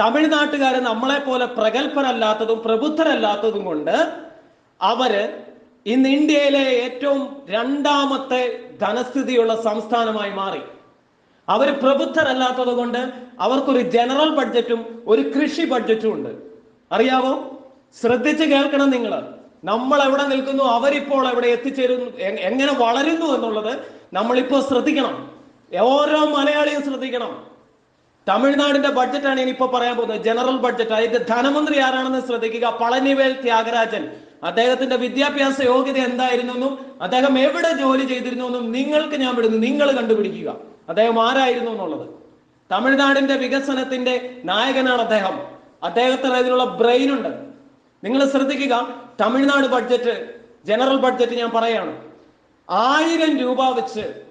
തമിഴ്നാട്ടുകാർ നമ്മളെ പോലെ പ്രഗത്ഭരല്ലാത്തതും പ്രബുദ്ധരല്ലാത്തതും കൊണ്ട് അവർ ഇന്ന് ഇന്ത്യയിലെ ഏറ്റവും രണ്ടാമത്തെ ധനസ്ഥിതിയുള്ള സംസ്ഥാനമായി മാറി. അവർ പ്രബുദ്ധരല്ലാത്തത് കൊണ്ട് അവർക്കൊരു ജനറൽ ബഡ്ജറ്റും ഒരു കൃഷി ബഡ്ജറ്റും ഉണ്ട്. അറിയാവോ? ശ്രദ്ധിച്ച് കേൾക്കണം നിങ്ങൾ നമ്മൾ എവിടെ നിൽക്കുന്നു അവരിപ്പോൾ എവിടെ എത്തിച്ചേരുന്നു എങ്ങനെ വളരുന്നു എന്നുള്ളത് നമ്മളിപ്പോൾ ശ്രദ്ധിക്കണം. ഓരോ മലയാളിയും ശ്രദ്ധിക്കണം. തമിഴ്നാടിന്റെ ബഡ്ജറ്റാണ് ഇനിയിപ്പോ പറയാൻ പോകുന്നത്. General budget. അതിന്റെ ധനമന്ത്രി ആരാണെന്ന് ശ്രദ്ധിക്കുക. പളനിവേൽ ത്യാഗരാജൻ. അദ്ദേഹത്തിന്റെ വിദ്യാഭ്യാസ യോഗ്യത എന്തായിരുന്നു എന്നും അദ്ദേഹം എവിടെ ജോലി ചെയ്തിരുന്നു എന്നും നിങ്ങൾക്ക് ഞാൻ വിടുന്നു. നിങ്ങൾ കണ്ടുപിടിക്കുക. അദ്ദേഹം ആരായിരുന്നു എന്നുള്ളത് തമിഴ്നാടിന്റെ വികസനത്തിന്റെ നായകനാണ് അദ്ദേഹം. അദ്ദേഹത്തിന് അതിനുള്ള ബ്രെയിൻ ഉണ്ട്. നിങ്ങൾ ശ്രദ്ധിക്കുക തമിഴ്നാട് ബഡ്ജറ്റ് ജനറൽ ബഡ്ജറ്റ് ഞാൻ പറയാണ്. ആയിരം രൂപ വെച്ച്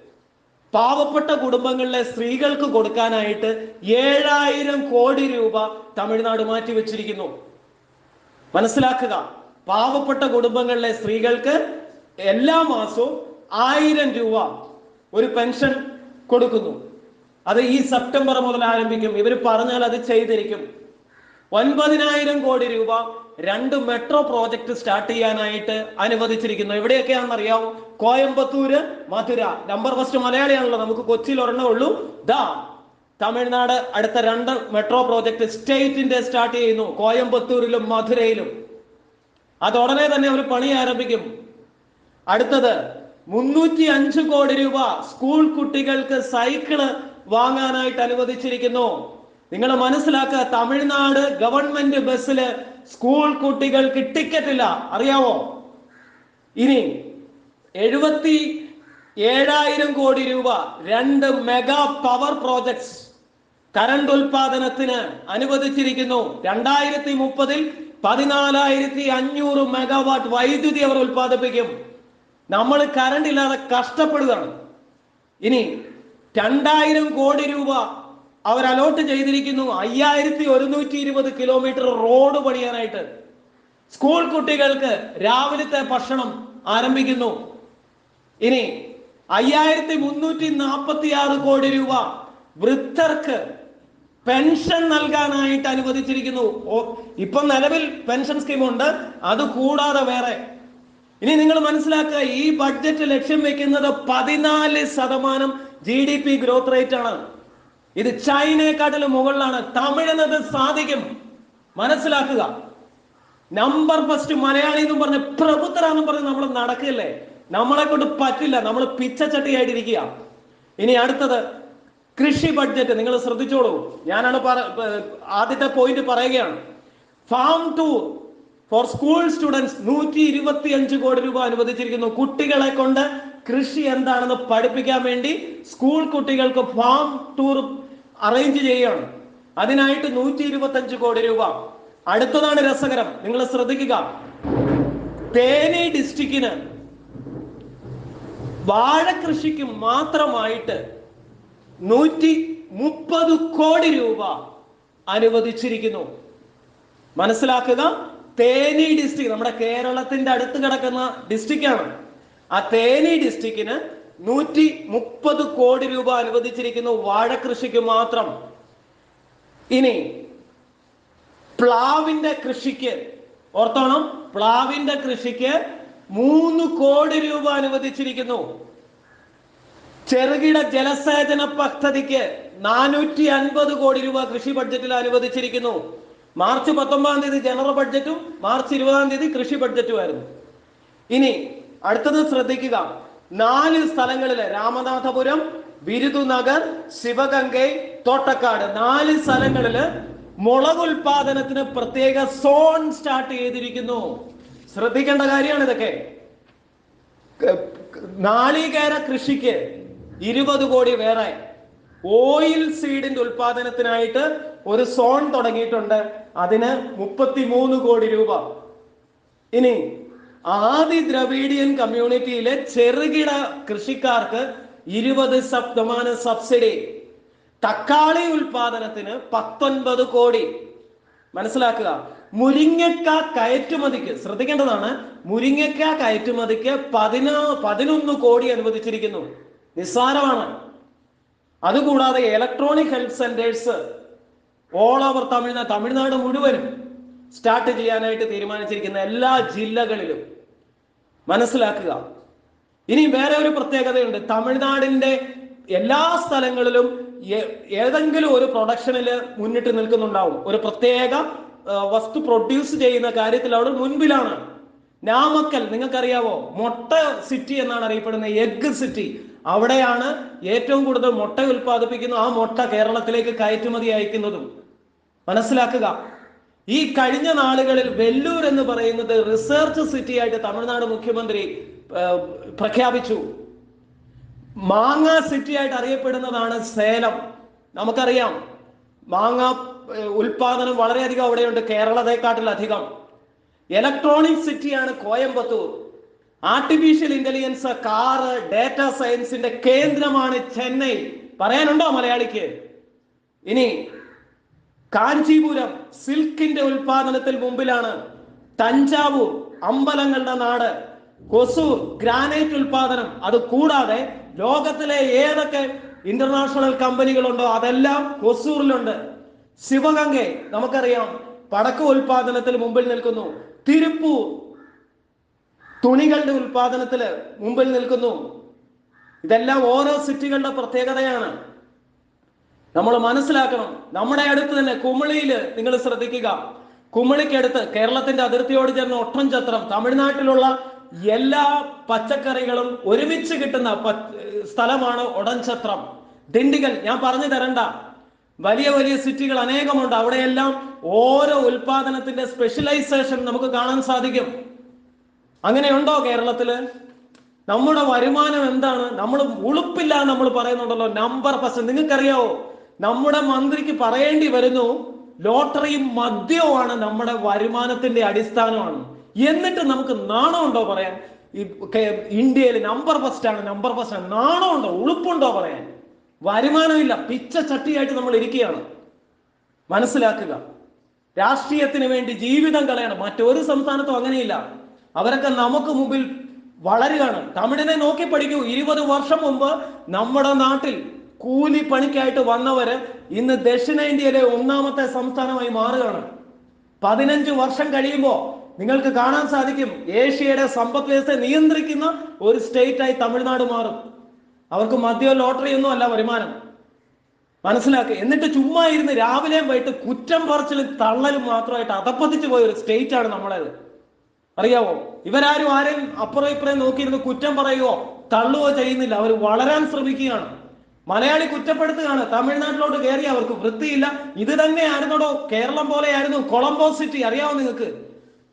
പാവപ്പെട്ട കുടുംബങ്ങളിലെ സ്ത്രീകൾക്ക് കൊടുക്കാനായിട്ട് ഏഴായിരം കോടി രൂപ തമിഴ്നാട് മാറ്റി വെച്ചിരിക്കുന്നു. മനസ്സിലാക്കുക പാവപ്പെട്ട കുടുംബങ്ങളിലെ സ്ത്രീകൾക്ക് എല്ലാ മാസവും ആയിരം രൂപ ഒരു പെൻഷൻ കൊടുക്കുന്നു. അത് ഈ സെപ്റ്റംബർ മുതൽ ആരംഭിക്കും. ഇവർ പറഞ്ഞാൽ അത് ചെയ്തിരിക്കും. ഒൻപതിനായിരം കോടി രൂപ രണ്ട് മെട്രോ പ്രോജക്റ്റ് സ്റ്റാർട്ട് ചെയ്യാനായിട്ട് അനുവദിച്ചിരിക്കുന്നു. എവിടെയൊക്കെയാണെന്ന് അറിയാവൂ കോയമ്പത്തൂര് മധുര. നമ്പർ ഫസ്റ്റ് മലയാളിയാണല്ലോ. നമുക്ക് കൊച്ചിയിൽ ഒരെണ്ണേ ഉള്ളൂ. ദാ തമിഴ്നാട് അടുത്ത രണ്ട് മെട്രോ പ്രോജക്റ്റ് സ്റ്റേറ്റിന്റെ സ്റ്റാർട്ട് ചെയ്യുന്നു. കോയമ്പത്തൂരിലും മധുരയിലും. അത് ഉടനെ തന്നെ അവർ പണി ആരംഭിക്കും. അടുത്തത് മുന്നൂറ്റി അഞ്ച് കോടി രൂപ സ്കൂൾ കുട്ടികൾക്ക് സൈക്കിൾ വാങ്ങാനായിട്ട് അനുവദിച്ചിരിക്കുന്നു. നിങ്ങൾ മനസ്സിലാക്കുക തമിഴ്നാട് ഗവൺമെന്റ് ബസ്സിൽ സ്കൂൾ കുട്ടികൾക്ക് ടിക്കറ്റ് ഇല്ല. അറിയാവോ? ഇനി എഴുപത്തി ഏഴായിരം കോടി രൂപ രണ്ട് മെഗാ പവർ പ്രോജക്ട്സ് കറണ്ട് ഉൽപാദനത്തിന് അനുവദിച്ചിരിക്കുന്നു. രണ്ടായിരത്തി മുപ്പതിൽ പതിനാലായിരത്തി അഞ്ഞൂറ് മെഗാവാട്ട് വൈദ്യുതി അവർ ഉൽപ്പാദിപ്പിക്കും. നമ്മൾ കറണ്ട് ഇല്ലാതെ കഷ്ടപ്പെടുകയാണ്. ഇനി രണ്ടായിരം കോടി രൂപ അവർ അലോട്ട് ചെയ്തിരിക്കുന്നു അയ്യായിരത്തി ഒരുന്നൂറ്റി ഇരുപത് കിലോമീറ്റർ റോഡ് പണിയാനായിട്ട്. സ്കൂൾ കുട്ടികൾക്ക് രാവിലത്തെ ഭക്ഷണം ആരംഭിക്കുന്നു. ഇനി അയ്യായിരത്തി മുന്നൂറ്റി നാൽപ്പത്തി ആറ് കോടി രൂപ വൃദ്ധർക്ക് പെൻഷൻ നൽകാനായിട്ട് അനുവദിച്ചിരിക്കുന്നു. ഇപ്പൊ നിലവിൽ പെൻഷൻ സ്കീം ഉണ്ട് അത് കൂടാതെ വേറെ. ഇനി നിങ്ങൾ മനസ്സിലാക്കുക ഈ ബഡ്ജറ്റ് ലക്ഷ്യം വെക്കുന്നത് പതിനാല് ശതമാനം G D P growth rate ആണ്. ഇത് ചൈനയെക്കാട്ടിലും മുകളിലാണ്. തമിഴെന്നത് സാധിക്കും. മനസ്സിലാക്കുക. നമ്പർ ഫസ്റ്റ് മലയാളി എന്നും പറഞ്ഞ് പ്രബുദ്ധരാന്നും പറഞ്ഞ് നമ്മൾ നടക്കില്ലേ നമ്മളെ കൊണ്ട് പറ്റില്ല. നമ്മൾ പിച്ചച്ചട്ടിയായിട്ടിരിക്കുക. ഇനി അടുത്തത് കൃഷി ബഡ്ജറ്റ് നിങ്ങൾ ശ്രദ്ധിച്ചോളൂ. ഞാനാണ് ആദ്യത്തെ പോയിന്റ് പറയുകയാണ്. Farm tour for school students നൂറ്റി ഇരുപത്തി അഞ്ച് കോടി രൂപ അനുവദിച്ചിരിക്കുന്നു. കുട്ടികളെ കൊണ്ട് കൃഷി എന്താണെന്ന് പഠിപ്പിക്കാൻ വേണ്ടി സ്കൂൾ കുട്ടികൾക്ക് ഫാം ടൂർ അറേഞ്ച് ചെയ്യുകയാണ്. അതിനായിട്ട് നൂറ്റി ഇരുപത്തഞ്ച് കോടി രൂപ. അടുത്തതാണ് രസകരം. നിങ്ങൾ ശ്രദ്ധിക്കുക. തേനി ഡിസ്ട്രിക്റ്റിന് വാഴ കൃഷിക്ക് മാത്രമായിട്ട് നൂറ്റി മുപ്പത് കോടി രൂപ അനുവദിച്ചിരിക്കുന്നു. മനസ്സിലാക്കുക? തേനി ഡിസ്ട്രിക്ട് നമ്മുടെ കേരളത്തിന്റെ അടുത്ത് കിടക്കുന്ന ഡിസ്ട്രിക്റ്റ് ആണ്. ആ തേനി ഡിസ്ട്രിക്റ്റിന് നൂറ്റി മുപ്പത് കോടി രൂപ അനുവദിച്ചിരിക്കുന്ന വാഴ കൃഷിക്ക് മാത്രം ഇനി പ്ലാവിന്റെ കൃഷിക്ക് ഓർത്തോണം പ്ലാവിന്റെ കൃഷിക്ക് മൂന്ന് കോടി രൂപ അനുവദിച്ചിരിക്കുന്നു. ചെറുകിട ജലസേചന പദ്ധതിക്ക് നാനൂറ്റി അൻപത് കോടി രൂപ കൃഷി ബഡ്ജറ്റിൽ അനുവദിച്ചിരിക്കുന്നു. മാർച്ച് പത്തൊമ്പതാം തീയതി ജനറൽ ബഡ്ജറ്റും മാർച്ച് ഇരുപതാം തീയതി കൃഷി ബഡ്ജറ്റുമായിരുന്നു. ഇനി അടുത്തത് ശ്രദ്ധിക്കുക. നാല് സ്ഥലങ്ങളിൽ രാമനാഥപുരം ബിരുദുനഗർ ശിവഗംഗൈ തോട്ടക്കാട്. നാല് സ്ഥലങ്ങളിൽ മുളക് ഉൽപാദനത്തിന് പ്രത്യേക സോൺ സ്റ്റാർട്ട് ചെയ്തിരിക്കുന്നു. ശ്രദ്ധിക്കേണ്ട കാര്യമാണ് ഇതൊക്കെ. നാളികേര കൃഷിക്ക് ഇരുപത് കോടി വേറെ. ഓയിൽ സീഡിന്റെ ഉൽപാദനത്തിനായിട്ട് ഒരു സോൺ തുടങ്ങിയിട്ടുണ്ട്. അതിന് മുപ്പത്തി കോടി രൂപ. ഇനി ആദി ദ്രവീഡിയൻ കമ്മ്യൂണിറ്റിയിലെ ചെറുകിട കൃഷിക്കാർക്ക് ഇരുപത് ശതമാനം സബ്സിഡി. തക്കാളി ഉൽപാദനത്തിന് പത്തൊൻപത് കോടി. മനസ്സിലാക്കുക? മുരിങ്ങക്ക കയറ്റുമതിക്ക് ശ്രദ്ധിക്കേണ്ടതാണ് മുരിങ്ങക്ക കയറ്റുമതിക്ക് പതിനാ പതിനൊന്ന് കോടി അനുവദിച്ചിരിക്കുന്നു. നിസ്സാരമാണ്. അതുകൂടാതെ electronic health centres all over Tamil Nadu Tamil Nadu മുഴുവനും സ്റ്റാർട്ട് ചെയ്യാനായിട്ട് തീരുമാനിച്ചിരിക്കുന്ന എല്ലാ ജില്ലകളിലും മനസ്സിലാക്കുക. ഇനി വേറെ ഒരു പ്രത്യേകതയുണ്ട്. തമിഴ്നാടിന്റെ എല്ലാ സ്ഥലങ്ങളിലും ഏതെങ്കിലും ഒരു പ്രൊഡക്ഷനിൽ മുന്നിട്ട് നിൽക്കുന്നുണ്ടാവും. ഒരു പ്രത്യേക വസ്തു പ്രൊഡ്യൂസ് ചെയ്യുന്ന കാര്യത്തിൽ അവിടെ മുൻപിലാണ്. നാമക്കൽ നിങ്ങൾക്കറിയാവോ? മുട്ട സിറ്റി എന്നാണ് അറിയപ്പെടുന്നത് എഗ് സിറ്റി. അവിടെയാണ് ഏറ്റവും കൂടുതൽ മുട്ട ഉൽപ്പാദിപ്പിക്കുന്ന ആ മുട്ട കേരളത്തിലേക്ക് കയറ്റുമതി അയക്കുന്നതും. മനസ്സിലാക്കുക. ഈ കഴിഞ്ഞ നാളുകളിൽ വെല്ലൂർ എന്ന് പറയുന്നത് റിസർച്ച് സിറ്റി ആയിട്ട് തമിഴ്നാട് മുഖ്യമന്ത്രി പ്രഖ്യാപിച്ചു. മാങ്ങ സിറ്റി ആയിട്ട് അറിയപ്പെടുന്നതാണ് സേലം. നമുക്കറിയാം മാങ്ങ ഉൽപാദനം വളരെയധികം അവിടെയുണ്ട് കേരളത്തെക്കാട്ടിലധികം ഇലക്ട്രോണിക് സിറ്റിയാണ് Coimbatore. Artificial intelligence car data സയൻസിന്റെ കേന്ദ്രമാണ് ചെന്നൈ. പറയാനുണ്ടോ മലയാളിക്ക്? ഇനി കാഞ്ചീപുരം സിൽക്കിന്റെ ഉൽപാദനത്തിൽ മുമ്പിലാണ് തഞ്ചാവൂർ അമ്പലങ്ങളുടെ നാട്. കൊസൂർ ഗ്രാനൈറ്റ് ഉൽപാദനം. അത് കൂടാതെ ലോകത്തിലെ ഏതൊക്കെ ഇന്റർനാഷണൽ കമ്പനികളുണ്ടോ അതെല്ലാം കൊസൂറിലുണ്ട്. ശിവഗംഗെ നമുക്കറിയാം പടക്ക ഉൽപാദനത്തിൽ മുമ്പിൽ നിൽക്കുന്നു. തിരുപ്പൂർ തുണികളുടെ ഉൽപാദനത്തിൽ മുമ്പിൽ നിൽക്കുന്നു. ഇതെല്ലാം ഓരോ സിറ്റികളുടെ പ്രത്യേകതയാണ്. നമ്മൾ മനസ്സിലാക്കണം. നമ്മുടെ അടുത്ത് തന്നെ കുമളിയിൽ നിങ്ങൾ ശ്രദ്ധിക്കുക. കുമളിക്കടുത്ത് കേരളത്തിന്റെ അതിർത്തിയോട് ചേർന്ന ഒട്ടൻചത്രം തമിഴ്നാട്ടിലുള്ള എല്ലാ പച്ചക്കറികളും ഒരുമിച്ച് കിട്ടുന്ന സ്ഥലമാണ് ഒടൻചത്രം. ദിണ്ടിഗൽ ഞാൻ പറഞ്ഞു തരണ്ട. വലിയ വലിയ സിറ്റികൾ അനേകമുണ്ട്. അവിടെയെല്ലാം ഓരോ ഉൽപാദനത്തിന്റെ സ്പെഷ്യലൈസേഷൻ നമുക്ക് കാണാൻ സാധിക്കും. അങ്ങനെയുണ്ടോ കേരളത്തിൽ? നമ്മുടെ വരുമാനം എന്താണ്? നമ്മൾ ഉളുപ്പില്ല നമ്മൾ പറയുന്നുണ്ടല്ലോ നമ്പർ പെർസെന്റ് നിങ്ങൾക്കറിയാവോ? നമ്മുടെ മന്ത്രിക്ക് പറയേണ്ടി വരുന്നു ലോട്ടറിയും മദ്യവുമാണ് നമ്മുടെ വരുമാനത്തിന്റെ അടിസ്ഥാനമാണ്. എന്നിട്ട് നമുക്ക് നാണമുണ്ടോ പറയാൻ? ഇന്ത്യയിൽ നമ്പർ ഫസ്റ്റ് ആണ് നമ്പർ ഫസ്റ്റ് ആണ്. നാണമുണ്ടോ? ഉളുപ്പുണ്ടോ പറയാൻ? വരുമാനമില്ല. പിച്ച ചട്ടിയായിട്ട് നമ്മൾ ഇരിക്കുകയാണ്. മനസ്സിലാക്കുക. രാഷ്ട്രീയത്തിന് വേണ്ടി ജീവിതം കളയണം. മറ്റൊരു സംസ്ഥാനത്തും അങ്ങനെയില്ല. അവരൊക്കെ നമുക്ക് മുമ്പിൽ വളരുകയാണ്. തമിഴിനെ നോക്കി പഠിക്കൂ. ഇരുപത് വർഷം മുമ്പ് നമ്മുടെ നാട്ടിൽ കൂലി പണിക്കായിട്ട് വന്നവര് ഇന്ന് ദക്ഷിണേന്ത്യയിലെ ഒന്നാമത്തെ സംസ്ഥാനമായി മാറുകയാണ്. പതിനഞ്ച് വർഷം കഴിയുമ്പോൾ നിങ്ങൾക്ക് കാണാൻ സാധിക്കും ഏഷ്യയുടെ സമ്പദ് വ്യവസ്ഥ നിയന്ത്രിക്കുന്ന ഒരു സ്റ്റേറ്റ് ആയി തമിഴ്നാട് മാറും. അവർക്ക് മദ്യ ലോട്ടറി ഒന്നും അല്ല വരുമാനം. മനസ്സിലാക്കുക എന്നിട്ട് ചുമ്മാ ഇരുന്ന് രാവിലെയും വൈകിട്ട് കുറ്റം പറച്ചിലും തള്ളലും മാത്രമായിട്ട് അതപ്പതിച്ചു പോയ ഒരു സ്റ്റേറ്റ് ആണ് നമ്മളത്. അറിയാവോ? ഇവരാരും ആരെയും അപ്പുറം ഇപ്പുറം നോക്കിയിരുന്ന് കുറ്റം പറയുകയോ തള്ളുകയോ ചെയ്യുന്നില്ല. അവർ വളരാൻ ശ്രമിക്കുകയാണ്. മലയാളി കുറ്റപ്പെടുത്തുകയാണ്. തമിഴ്നാട്ടിലോട്ട് കയറി അവർക്ക് വൃത്തിയില്ല. ഇത് തന്നെയായിരുന്നോടോ? കേരളം പോലെയായിരുന്നു. കൊളംബോ സിറ്റി അറിയാവോ നിങ്ങൾക്ക്?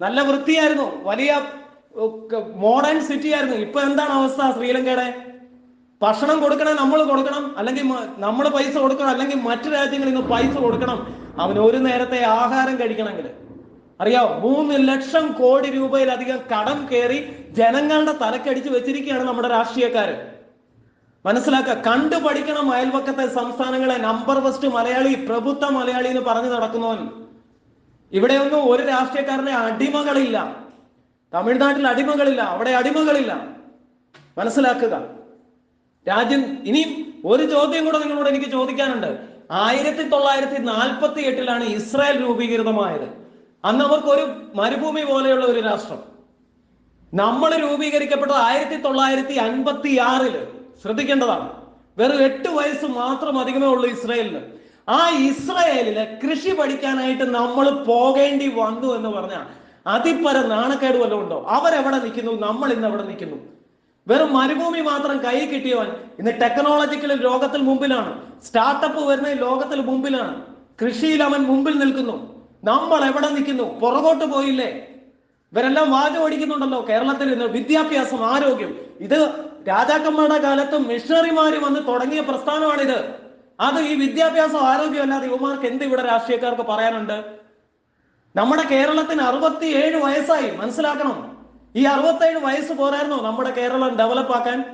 നല്ല വൃത്തിയായിരുന്നു. വലിയ മോഡേൺ സിറ്റി ആയിരുന്നു. ഇപ്പൊ എന്താണ് അവസ്ഥ ശ്രീലങ്കയുടെ? ഭക്ഷണം കൊടുക്കണം നമ്മൾ കൊടുക്കണം അല്ലെങ്കിൽ നമ്മൾ പൈസ കൊടുക്കണം അല്ലെങ്കിൽ മറ്റു രാജ്യങ്ങളിൽ നിന്ന് പൈസ കൊടുക്കണം. അവന് ഒരു നേരത്തെ ആഹാരം കഴിക്കണമെങ്കിൽ. അറിയാവോ? മൂന്ന് ലക്ഷം കോടി രൂപയിലധികം കടം കയറി ജനങ്ങളുടെ തലക്കടിച്ച് വെച്ചിരിക്കുകയാണ് നമ്മുടെ രാഷ്ട്രീയക്കാര്. മനസ്സിലാക്കുക കണ്ടു പഠിക്കണം അയൽവക്കത്തെ സംസ്ഥാനങ്ങളെ. നമ്പർ ഫസ്റ്റ് മലയാളി പ്രഭുത്വ മലയാളി എന്ന് പറഞ്ഞു നടക്കുന്നവൻ. ഇവിടെയൊന്നും ഒരു രാഷ്ട്രീയക്കാരനെ അടിമകളില്ല. തമിഴ്നാട്ടിൽ അടിമകളില്ല അവിടെ അടിമകളില്ല. മനസ്സിലാക്കുക. രാജ്യം ഇനിയും ഒരു ചോദ്യം കൂടെ നിങ്ങളോട് എനിക്ക് ചോദിക്കാനുണ്ട്. ആയിരത്തി തൊള്ളായിരത്തി നാൽപ്പത്തി എട്ടിലാണ് ഇസ്രായേൽ രൂപീകൃതമായത്. അന്ന് അവർക്ക് ഒരു മരുഭൂമി പോലെയുള്ള ഒരു രാഷ്ട്രം. നമ്മൾ രൂപീകരിക്കപ്പെട്ടത് ആയിരത്തി തൊള്ളായിരത്തി അൻപത്തി ആറിൽ ശ്രദ്ധിക്കേണ്ടതാണ്. വെറും എട്ട് വയസ്സ് മാത്രം അധികമേ ഉള്ളൂ ഇസ്രായേലിന്. ആ ഇസ്രായേലിലെ കൃഷി പഠിക്കാനായിട്ട് നമ്മൾ പോകേണ്ടി വന്നു എന്ന് പറഞ്ഞാൽ അതിപ്പര നാണക്കേട് വല്ലതും ഉണ്ടോ? അവരെവിടെ നിൽക്കുന്നു? നമ്മൾ ഇന്ന് അവിടെ നിൽക്കുന്നു? വെറും മരുഭൂമി മാത്രം കൈ കിട്ടിയവൻ ഇന്ന് ടെക്നോളജിക്കൽ ലോകത്തിൽ മുമ്പിലാണ്. സ്റ്റാർട്ടപ്പ് വരുന്ന ലോകത്തിൽ മുമ്പിലാണ്. കൃഷിയിൽ അവൻ മുമ്പിൽ നിൽക്കുന്നു. നമ്മൾ എവിടെ നിൽക്കുന്നു? പുറകോട്ട് പോയില്ലേ? ഇവരെല്ലാം വാചം ഓടിക്കുന്നുണ്ടല്ലോ കേരളത്തിൽ ഇന്ന് വിദ്യാഭ്യാസം ആരോഗ്യം. ഇത് രാജാക്കന്മാരുടെ കാലത്ത് മിഷണറിമാര് വന്ന് തുടങ്ങിയ പ്രസ്ഥാനമാണിത്. അത് ഈ വിദ്യാഭ്യാസം ആരോഗ്യം അല്ലാതെ യുവമാർക്ക് എന്ത് ഇവിടെ രാഷ്ട്രീയക്കാർക്ക് പറയാനുണ്ട്? നമ്മുടെ കേരളത്തിന് അറുപത്തിയേഴ് വയസ്സായി മനസ്സിലാക്കണം. ഈ അറുപത്തേഴ് വയസ്സ് പോരായിരുന്നോ നമ്മുടെ കേരളം ഡെവലപ്പ് ആക്കാൻ.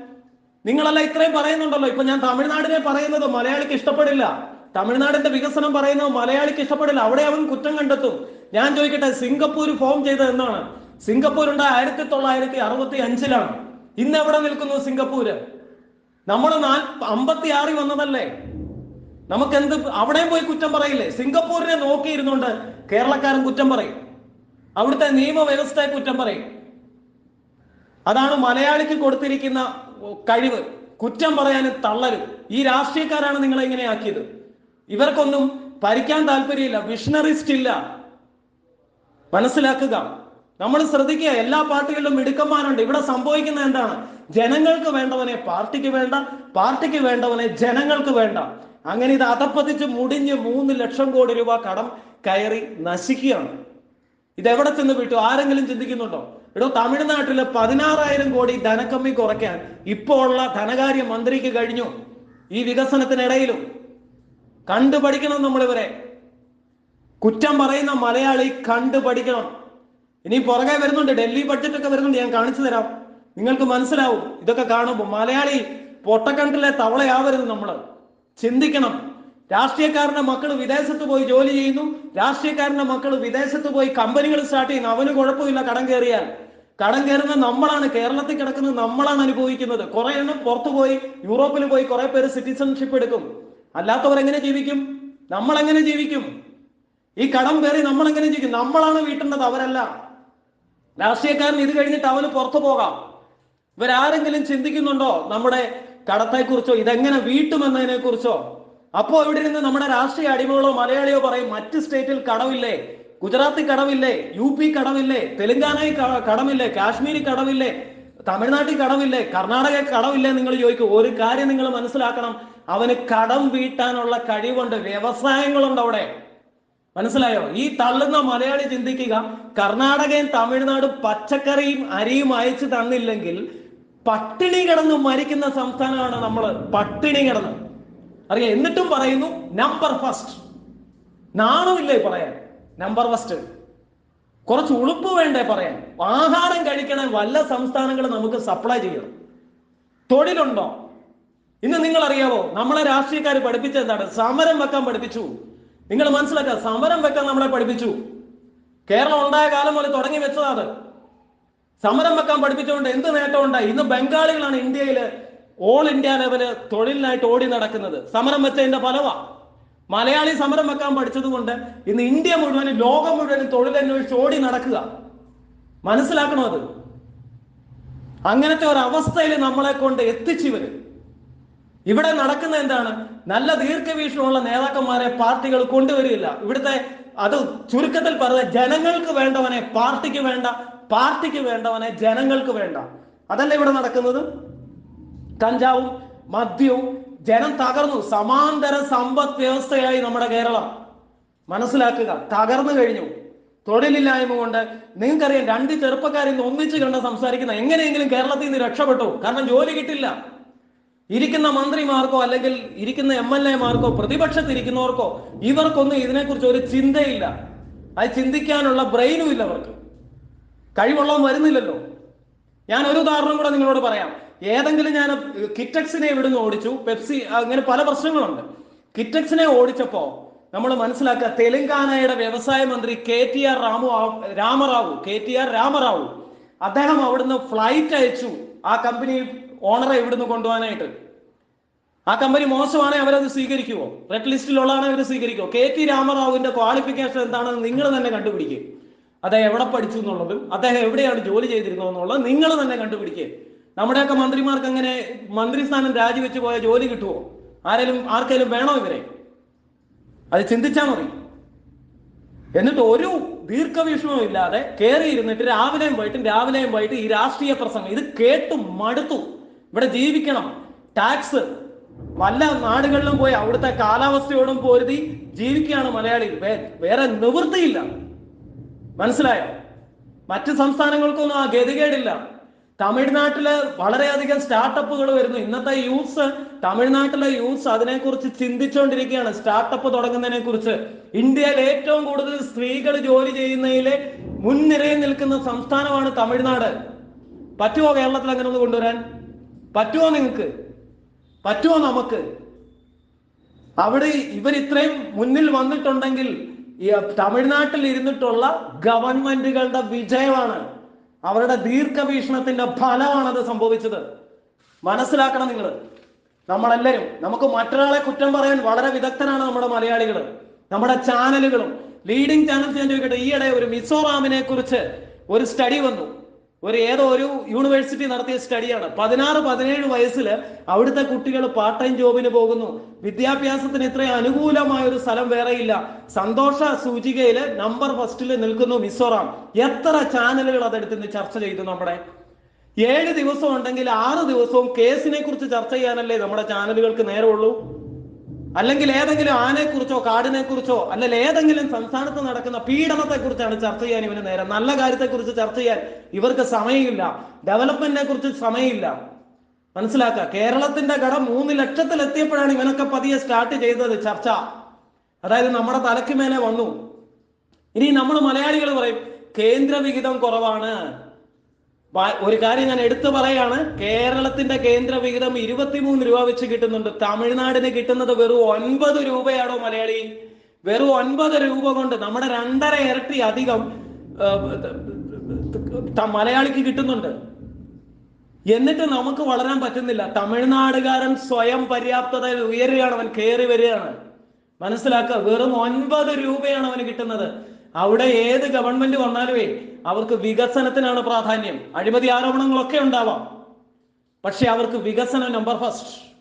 നിങ്ങളല്ല ഇത്രയും പറയുന്നുണ്ടല്ലോ. ഇപ്പൊ ഞാൻ തമിഴ്നാടിനെ പറയുന്നത് മലയാളിക്ക് ഇഷ്ടപ്പെടില്ല. തമിഴ്നാടിന്റെ വികസനം പറയുന്നത് മലയാളിക്ക് ഇഷ്ടപ്പെടില്ല. അവിടെ അവൻ കുറ്റം കണ്ടെത്തും. ഞാൻ ചോദിക്കട്ടെ സിംഗപ്പൂർ ഫോം ചെയ്തത് എന്നാണ് സിംഗപ്പൂർ ഉണ്ടായ ആയിരത്തി തൊള്ളായിരത്തി അറുപത്തി അഞ്ചിലാണ് ഇന്ന് എവിടെ നിൽക്കുന്നു സിംഗപ്പൂര്? നമ്മൾ നാല് അമ്പത്തി ആറിൽ വന്നതല്ലേ? നമുക്ക് എന്ത് അവിടെയും പോയി കുറ്റം പറയില്ലേ? സിംഗപ്പൂരിനെ നോക്കിയിരുന്നുകൊണ്ട് കേരളക്കാരൻ കുറ്റം പറയും. അവിടുത്തെ നിയമവ്യവസ്ഥയെ കുറ്റം പറയും. അതാണ് മലയാളിക്ക് കൊടുത്തിരിക്കുന്ന കഴിവ്. കുറ്റം പറയാൻ തള്ളരും ഈ രാഷ്ട്രീയക്കാരാണ് നിങ്ങളെ ഇങ്ങനെ ആക്കിയത്. ഇവർക്കൊന്നും ഭരിക്കാൻ താല്പര്യമില്ല. വിഷണറിസ്റ്റ് ഇല്ല. മനസ്സിലാക്കുക. നമ്മൾ ശ്രദ്ധിക്കുക എല്ലാ പാർട്ടികളിലും മിടുക്കന്മാരുണ്ട്. ഇവിടെ സംഭവിക്കുന്ന എന്താണ്? ജനങ്ങൾക്ക് വേണ്ടവനെ പാർട്ടിക്ക് വേണ്ട പാർട്ടിക്ക് വേണ്ടവനെ ജനങ്ങൾക്ക് വേണ്ട. അങ്ങനെ ഇത് അതപ്പതിച്ച് മുടിഞ്ഞ് മൂന്ന് ലക്ഷം കോടി രൂപ കടം കയറി നശിക്കുകയാണ്. ഇതെവിടെ ചെന്ന് വിട്ടു? ആരെങ്കിലും ചിന്തിക്കുന്നുണ്ടോ? ഇടോ തമിഴ്നാട്ടിലെ പതിനാറായിരം കോടി ധനക്കമ്മി കുറയ്ക്കാൻ ഇപ്പോൾ ഉള്ള ധനകാര്യ മന്ത്രിക്ക് കഴിഞ്ഞു ഈ വികസനത്തിനിടയിലും. കണ്ടുപഠിക്കണം നമ്മളിവരെ. കുറ്റം പറയുന്ന മലയാളി കണ്ടുപഠിക്കണം ഇനി പുറകെ വരുന്നുണ്ട് ഡൽഹി ബഡ്ജറ്റ് ഒക്കെ വരുന്നുണ്ട് ഞാൻ കാണിച്ചു തരാം. നിങ്ങൾക്ക് മനസ്സിലാവും ഇതൊക്കെ കാണുമ്പോൾ മലയാളി പൊട്ടക്കണ്ടിലെ തവളയാവരുത് നമ്മൾ. ചിന്തിക്കണം. രാഷ്ട്രീയക്കാരന്റെ മക്കൾ വിദേശത്ത് പോയി ജോലി ചെയ്യുന്നു രാഷ്ട്രീയക്കാരന്റെ മക്കൾ വിദേശത്ത് പോയി കമ്പനികൾ സ്റ്റാർട്ട് ചെയ്യുന്നു അവന് കുഴപ്പമില്ല കടം കയറിയാൽ. കടം കയറുന്ന നമ്മളാണ് കേരളത്തിൽ കിടക്കുന്നത് നമ്മളാണ് അനുഭവിക്കുന്നത്. കുറെ എണ്ണം പുറത്തു പോയി യൂറോപ്പിൽ പോയി കുറെ പേര് സിറ്റിസൺഷിപ്പ് എടുക്കും. അല്ലാത്തവർ എങ്ങനെ ജീവിക്കും? നമ്മൾ എങ്ങനെ ജീവിക്കും? ഈ കടം കയറി നമ്മൾ എങ്ങനെ ജീവിക്കും? നമ്മളാണ് വീട്ടേണ്ടത് അവരല്ല. രാഷ്ട്രീയക്കാരൻ ഇത് കഴിഞ്ഞിട്ട് അവന് പുറത്തു പോകാം. ഇവരാരെങ്കിലും ചിന്തിക്കുന്നുണ്ടോ നമ്മുടെ കടത്തെക്കുറിച്ചോ? ഇതെങ്ങനെ വീട്ടുമെന്നതിനെ കുറിച്ചോ അപ്പോ ഇവിടെ നിന്ന് നമ്മുടെ രാഷ്ട്രീയ അടിമകളോ മലയാളിയോ പറയും മറ്റ് സ്റ്റേറ്റിൽ കടമില്ലേ ഗുജറാത്തിൽ കടമില്ലേ യു പി കടമില്ലേ തെലങ്കാനയിൽ കടമില്ലേ കാശ്മീരി കടമില്ലേ തമിഴ്നാട്ടിൽ കടമില്ലേ കർണാടക കടമില്ലേ നിങ്ങൾ ചോദിക്കും. ഒരു കാര്യം നിങ്ങൾ മനസ്സിലാക്കണം അവന് കടം വീട്ടാനുള്ള കഴിവുണ്ട് വ്യവസായങ്ങളുണ്ട് അവിടെ. മനസ്സിലായോ? ഈ തള്ളുന്ന മലയാളി ചിന്തിക്കുക കർണാടകയും തമിഴ്നാടും പച്ചക്കറിയും അരിയും അയച്ചു തന്നില്ലെങ്കിൽ പട്ടിണി കിടന്ന് മരിക്കുന്ന സംസ്ഥാനമാണ് നമ്മൾ പട്ടിണി കിടന്ന്. അറിയാം എന്നിട്ടും പറയുന്നു നമ്പർ ഫസ്റ്റ് നാണമില്ലേ പറയാൻ? നമ്പർ ഫസ്റ്റ് കുറച്ച് ഉളുപ്പ് വേണ്ടേ പറയാൻ? ആഹാരം കഴിക്കണ വല്ല സംസ്ഥാനങ്ങൾ നമുക്ക് സപ്ലൈ ചെയ്യണം. തൊഴിലുണ്ടോ? ഇന്ന് നിങ്ങൾ അറിയാവോ നമ്മളെ രാഷ്ട്രീയക്കാർ പഠിപ്പിച്ച എന്താണ്? സമരം വെക്കാൻ പഠിപ്പിച്ചു. നിങ്ങൾ മനസ്സിലാക്കുക സമരം വെക്കാൻ നമ്മളെ പഠിപ്പിച്ചു. കേരളം ഉണ്ടായ കാലം മുതൽ തുടങ്ങി വെച്ചതാണ് സമരം വെക്കാൻ പഠിപ്പിച്ചുകൊണ്ട് എന്ത് നേട്ടം ഉണ്ടായി? ഇന്ന് ബംഗാളികളാണ് ഇന്ത്യയിൽ ഓൾ ഇന്ത്യ ലെവൽ തൊഴിലിനായിട്ട് ഓടി നടക്കുന്നത്. സമരം വെച്ചതിന്റെ ഫലവാ മലയാളി സമരം വെക്കാൻ പഠിച്ചത് കൊണ്ട് ഇന്ന് ഇന്ത്യ മുഴുവനും ലോകം മുഴുവനും തൊഴിലന്വേഷിച്ച് ഓടി നടക്കുക. മനസ്സിലാക്കണോ അത്? അങ്ങനത്തെ ഒരു അവസ്ഥയിൽ നമ്മളെ കൊണ്ട് എത്തിച്ചിവര് ഇവിടെ നടക്കുന്ന എന്താണ്? നല്ല ദീർഘവീക്ഷണമുള്ള നേതാക്കന്മാരെ പാർട്ടികൾ കൊണ്ടുവരില്ല. ഇവിടുത്തെ അത് ചുരുക്കത്തിൽ പറഞ്ഞ ജനങ്ങൾക്ക് വേണ്ടവനെ പാർട്ടിക്ക് വേണ്ട പാർട്ടിക്ക് വേണ്ടവനെ ജനങ്ങൾക്ക് വേണ്ട. അതല്ല ഇവിടെ നടക്കുന്നത്? കഞ്ചാവും മദ്യവും ജനം തകർന്നു. സമാന്തര സമ്പദ് വ്യവസ്ഥയായി നമ്മുടെ കേരളം. മനസ്സിലാക്കുക തകർന്നു കഴിഞ്ഞു. തൊഴിലില്ലായ്മ കൊണ്ട് നിങ്ങൾക്കറിയാം രണ്ട് ചെറുപ്പക്കാരിൽ ഒന്നിച്ച് കണ്ട് സംസാരിക്കുന്ന എങ്ങനെയെങ്കിലും കേരളത്തിൽ നിന്ന് രക്ഷപ്പെട്ടു. കാരണം ജോലി കിട്ടില്ല. ഇരിക്കുന്ന മന്ത്രിമാർക്കോ അല്ലെങ്കിൽ ഇരിക്കുന്ന എം എൽ എമാർക്കോ പ്രതിപക്ഷത്തിരിക്കുന്നവർക്കോ ഇവർക്കൊന്നും ഇതിനെക്കുറിച്ച് ഒരു ചിന്തയില്ല. അത് ചിന്തിക്കാനുള്ള ബ്രെയിനും ഇല്ല അവർക്ക്. കഴിവുള്ളവൻ വരുന്നില്ലല്ലോ. ഞാൻ ഒരു ഉദാഹരണം കൂടെ നിങ്ങളോട് പറയാം. ഏതെങ്കിലും ഞാൻ കിറ്റക്സിനെ ഇവിടുന്ന് ഓടിച്ചു. പെപ്സി അങ്ങനെ പല പ്രശ്നങ്ങളുണ്ട്. കിറ്റക്സിനെ ഓടിച്ചപ്പോ നമ്മൾ മനസ്സിലാക്കുക തെലങ്കാനയുടെ വ്യവസായ മന്ത്രി K T R Ramu Rama Rao K T R Rama Rao. അദ്ദേഹം അവിടുന്ന് ഫ്ലൈറ്റ് അയച്ചു ആ കമ്പനി ഓണറെ ഇവിടുന്ന് കൊണ്ടുപോകാനായിട്ട്. ആ കമ്പനി മോശമാണെ അവരത് സ്വീകരിക്കുമോ റെഡ് ലിസ്റ്റിലുള്ളതാണ് അവർ സ്വീകരിക്കുമോ കെ ടി രാമറാവുവിന്റെ ക്വാളിഫിക്കേഷൻ എന്താണെന്ന് നിങ്ങൾ തന്നെ കണ്ടുപിടിക്കുക അദ്ദേഹം എവിടെ പഠിച്ചു എന്നുള്ളതും അദ്ദേഹം എവിടെയാണ് ജോലി ചെയ്തിരുന്നത് എന്നുള്ളത് നിങ്ങൾ തന്നെ കണ്ടുപിടിക്കുക നമ്മുടെയൊക്കെ മന്ത്രിമാർക്ക് അങ്ങനെ മന്ത്രിസ്ഥാനം രാജിവെച്ച് പോയ ജോലി കിട്ടുമോ ആരെങ്കിലും ആർക്കെങ്കിലും വേണോ ഇവരെ? അത് ചിന്തിച്ചാൽ മതി. എന്നിട്ട് ഒരു ദീർഘവീക്ഷണവും ഇല്ലാതെ കയറിയിരുന്നിട്ട് രാവിലെയും പോയിട്ടും രാവിലെയും പോയിട്ട് ഈ രാഷ്ട്രീയ പ്രസംഗം ഇത് കേട്ടു മടുത്തു. ഇവിടെ ജീവിക്കണം. ടാക്സ് വല്ല നാടുകളിലും പോയി അവിടുത്തെ കാലാവസ്ഥയോടും പൊരുതി ജീവിക്കുകയാണ് മലയാളി. വേറെ നിവൃത്തിയില്ല. മനസ്സിലായോ? മറ്റ് സംസ്ഥാനങ്ങൾക്കൊന്നും ആ ഗതികേടില്ല. തമിഴ്നാട്ടിൽ വളരെയധികം സ്റ്റാർട്ടപ്പുകൾ വരുന്നു. ഇന്നത്തെ യൂത്ത്സ് തമിഴ്നാട്ടിലെ യൂത്ത്സ് അതിനെക്കുറിച്ച് ചിന്തിച്ചുകൊണ്ടിരിക്കുകയാണ് സ്റ്റാർട്ടപ്പ് തുടങ്ങുന്നതിനെ കുറിച്ച് ഇന്ത്യയിൽ ഏറ്റവും കൂടുതൽ സ്ത്രീകൾ ജോലി ചെയ്യുന്നതിലെ മുൻനിരയിൽ നിൽക്കുന്ന സംസ്ഥാനമാണ് തമിഴ്നാട്. പറ്റുമോ കേരളത്തിൽ അങ്ങനെ ഒന്ന് കൊണ്ടുവരാൻ? പറ്റുമോ നിങ്ങൾക്ക്? പറ്റുമോ നമുക്ക്? അവിടെ ഇവർ ഇത്രയും മുന്നിൽ വന്നിട്ടുണ്ടെങ്കിൽ ഈ തമിഴ്നാട്ടിൽ ഇരുന്നിട്ടുള്ള ഗവൺമെന്റുകളുടെ വിജയമാണ്. അവരുടെ ദീർഘവീക്ഷണത്തിന്റെ ഫലമാണ് അത് സംഭവിച്ചത്. മനസ്സിലാക്കണം നിങ്ങൾ നമ്മളെല്ലാരും നമുക്ക് മറ്റൊരാളെ കുറ്റം പറയാൻ വളരെ വിദഗ്ധനാണ് നമ്മുടെ മലയാളികൾ നമ്മുടെ ചാനലുകളും. ലീഡിംഗ് ചാനൽസ് ഞാൻ ചോദിക്കട്ടെ ഈയിടെ ഒരു മിസോറാമിനെ കുറിച്ച് ഒരു സ്റ്റഡി വന്നു. ഒരു ഏതോ ഒരു യൂണിവേഴ്സിറ്റി നടത്തിയ സ്റ്റഡിയാണ് പതിനാറ് പതിനേഴ് വയസ്സിൽ അവിടുത്തെ കുട്ടികൾ പാർട്ട് ടൈം ജോബിന് പോകുന്നു. വിദ്യാഭ്യാസത്തിന് ഇത്രയും അനുകൂലമായ ഒരു സ്ഥലം വേറെയില്ല സന്തോഷ സൂചികയിൽ നമ്പർ ഫസ്റ്റിൽ നിൽക്കുന്നു മിസോറാം. എത്ര ചാനലുകൾ അതെടുത്ത് ചർച്ച ചെയ്തു നമ്മുടെ? ഏഴ് ദിവസം ഉണ്ടെങ്കിൽ ആറ് ദിവസവും കേസിനെ കുറിച്ച് ചർച്ച ചെയ്യാനല്ലേ നമ്മുടെ ചാനലുകൾക്ക് നേരമുള്ളൂ? അല്ലെങ്കിൽ ഏതെങ്കിലും ആനയെക്കുറിച്ചോ കാടിനെക്കുറിച്ചോ കാടിനെ കുറിച്ചോ അല്ലെങ്കിൽ ഏതെങ്കിലും സംസ്ഥാനത്ത് നടക്കുന്ന പീഡനത്തെക്കുറിച്ചാണ് ചർച്ച ചെയ്യാൻ ഇവന് നേരം. നല്ല കാര്യത്തെക്കുറിച്ച് ചർച്ച ചെയ്യാൻ ഇവർക്ക് സമയമില്ല. ഡെവലപ്മെന്റിനെ കുറിച്ച് സമയമില്ല. മനസ്സിലാക്കുക കേരളത്തിന്റെ ഘടം മൂന്ന് ലക്ഷത്തിൽ എത്തിയപ്പോഴാണ് ഇവനൊക്കെ പതിയെ സ്റ്റാർട്ട് ചെയ്തത് ചർച്ച. അതായത് നമ്മുടെ തലയ്ക്ക് മേലെ വന്നു. ഇനി നമ്മൾ മലയാളികൾ പറയും കേന്ദ്ര വിഹിതം കുറവാണ്. ഒരു കാര്യം ഞാൻ എടുത്തു പറയാണ്. കേരളത്തിന്റെ കേന്ദ്ര വിഹിതം ഇരുപത്തിമൂന്ന് രൂപ വെച്ച് കിട്ടുന്നുണ്ട്. തമിഴ്നാടിന് കിട്ടുന്നത് വെറും ഒൻപത് രൂപയാണോ മലയാളി? വെറും ഒൻപത് രൂപ കൊണ്ട് നമ്മുടെ രണ്ടര ഇരട്ടി അധികം മലയാളിക്ക് കിട്ടുന്നുണ്ട്. എന്നിട്ട് നമുക്ക് വളരാൻ പറ്റുന്നില്ല. തമിഴ്നാടുകാരൻ സ്വയം പര്യാപ്തതയിൽ ഉയരുകയാണ്. അവൻ കയറി വരികയാണ്. മനസ്സിലാക്കുക വെറും ഒൻപത് രൂപയാണ് അവന് കിട്ടുന്നത്. അവിടെ ഏത് ഗവൺമെന്റ് വന്നാലുമേ അവർക്ക് വികസനത്തിനാണ് പ്രാധാന്യം. അഴിമതി ആരോപണങ്ങളൊക്കെ ഉണ്ടാവാം. പക്ഷെ അവർക്ക് വികസനം നമ്പർ ഫസ്റ്റ്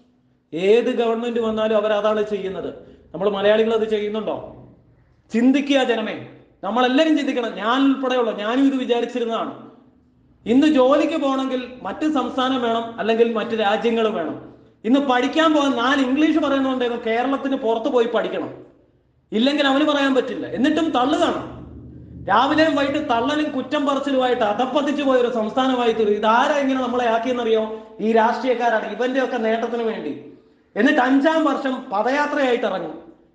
ഏത് ഗവൺമെന്റ് വന്നാലും അവർ അതാണ് ചെയ്യുന്നത്. നമ്മൾ മലയാളികൾ അത് ചെയ്യുന്നുണ്ടോ? ചിന്തിക്കുക ജനമേ. നമ്മളെല്ലാവരും ചിന്തിക്കണം. ഞാൻ ഉൾപ്പെടെയുള്ള ഞാനും ഇത് വിചാരിച്ചിരുന്നതാണ്. ഇന്ന് ജോലിക്ക് പോകണമെങ്കിൽ മറ്റ് സംസ്ഥാനം വേണം അല്ലെങ്കിൽ മറ്റ് രാജ്യങ്ങൾ വേണം. ഇന്ന് പഠിക്കാൻ പോകാൻ നാല് ഇംഗ്ലീഷ് പറയുന്നതുകൊണ്ടായിരുന്നു കേരളത്തിന് പുറത്ത് പോയി പഠിക്കണം. ഇല്ലെങ്കിൽ അവന് പറയാൻ പറ്റില്ല. എന്നിട്ടും തള്ളുകയാണ്. രാവിലെയും വൈകിട്ട് തള്ളലും കുറ്റം പറച്ചിലുമായിട്ട് അതപ്പതിച്ചു പോയ ഒരു സംസ്ഥാനമായി തീരും. ഇതാരാ ഇങ്ങനെ നമ്മളെ ആക്കിയെന്നറിയോ? ഈ രാഷ്ട്രീയക്കാരാണ്. ഇവന്റെ ഒക്കെ നേട്ടത്തിന് വേണ്ടി. എന്നിട്ട് അഞ്ചാം വർഷം പദയാത്രയായിട്ട് ഇറങ്ങും.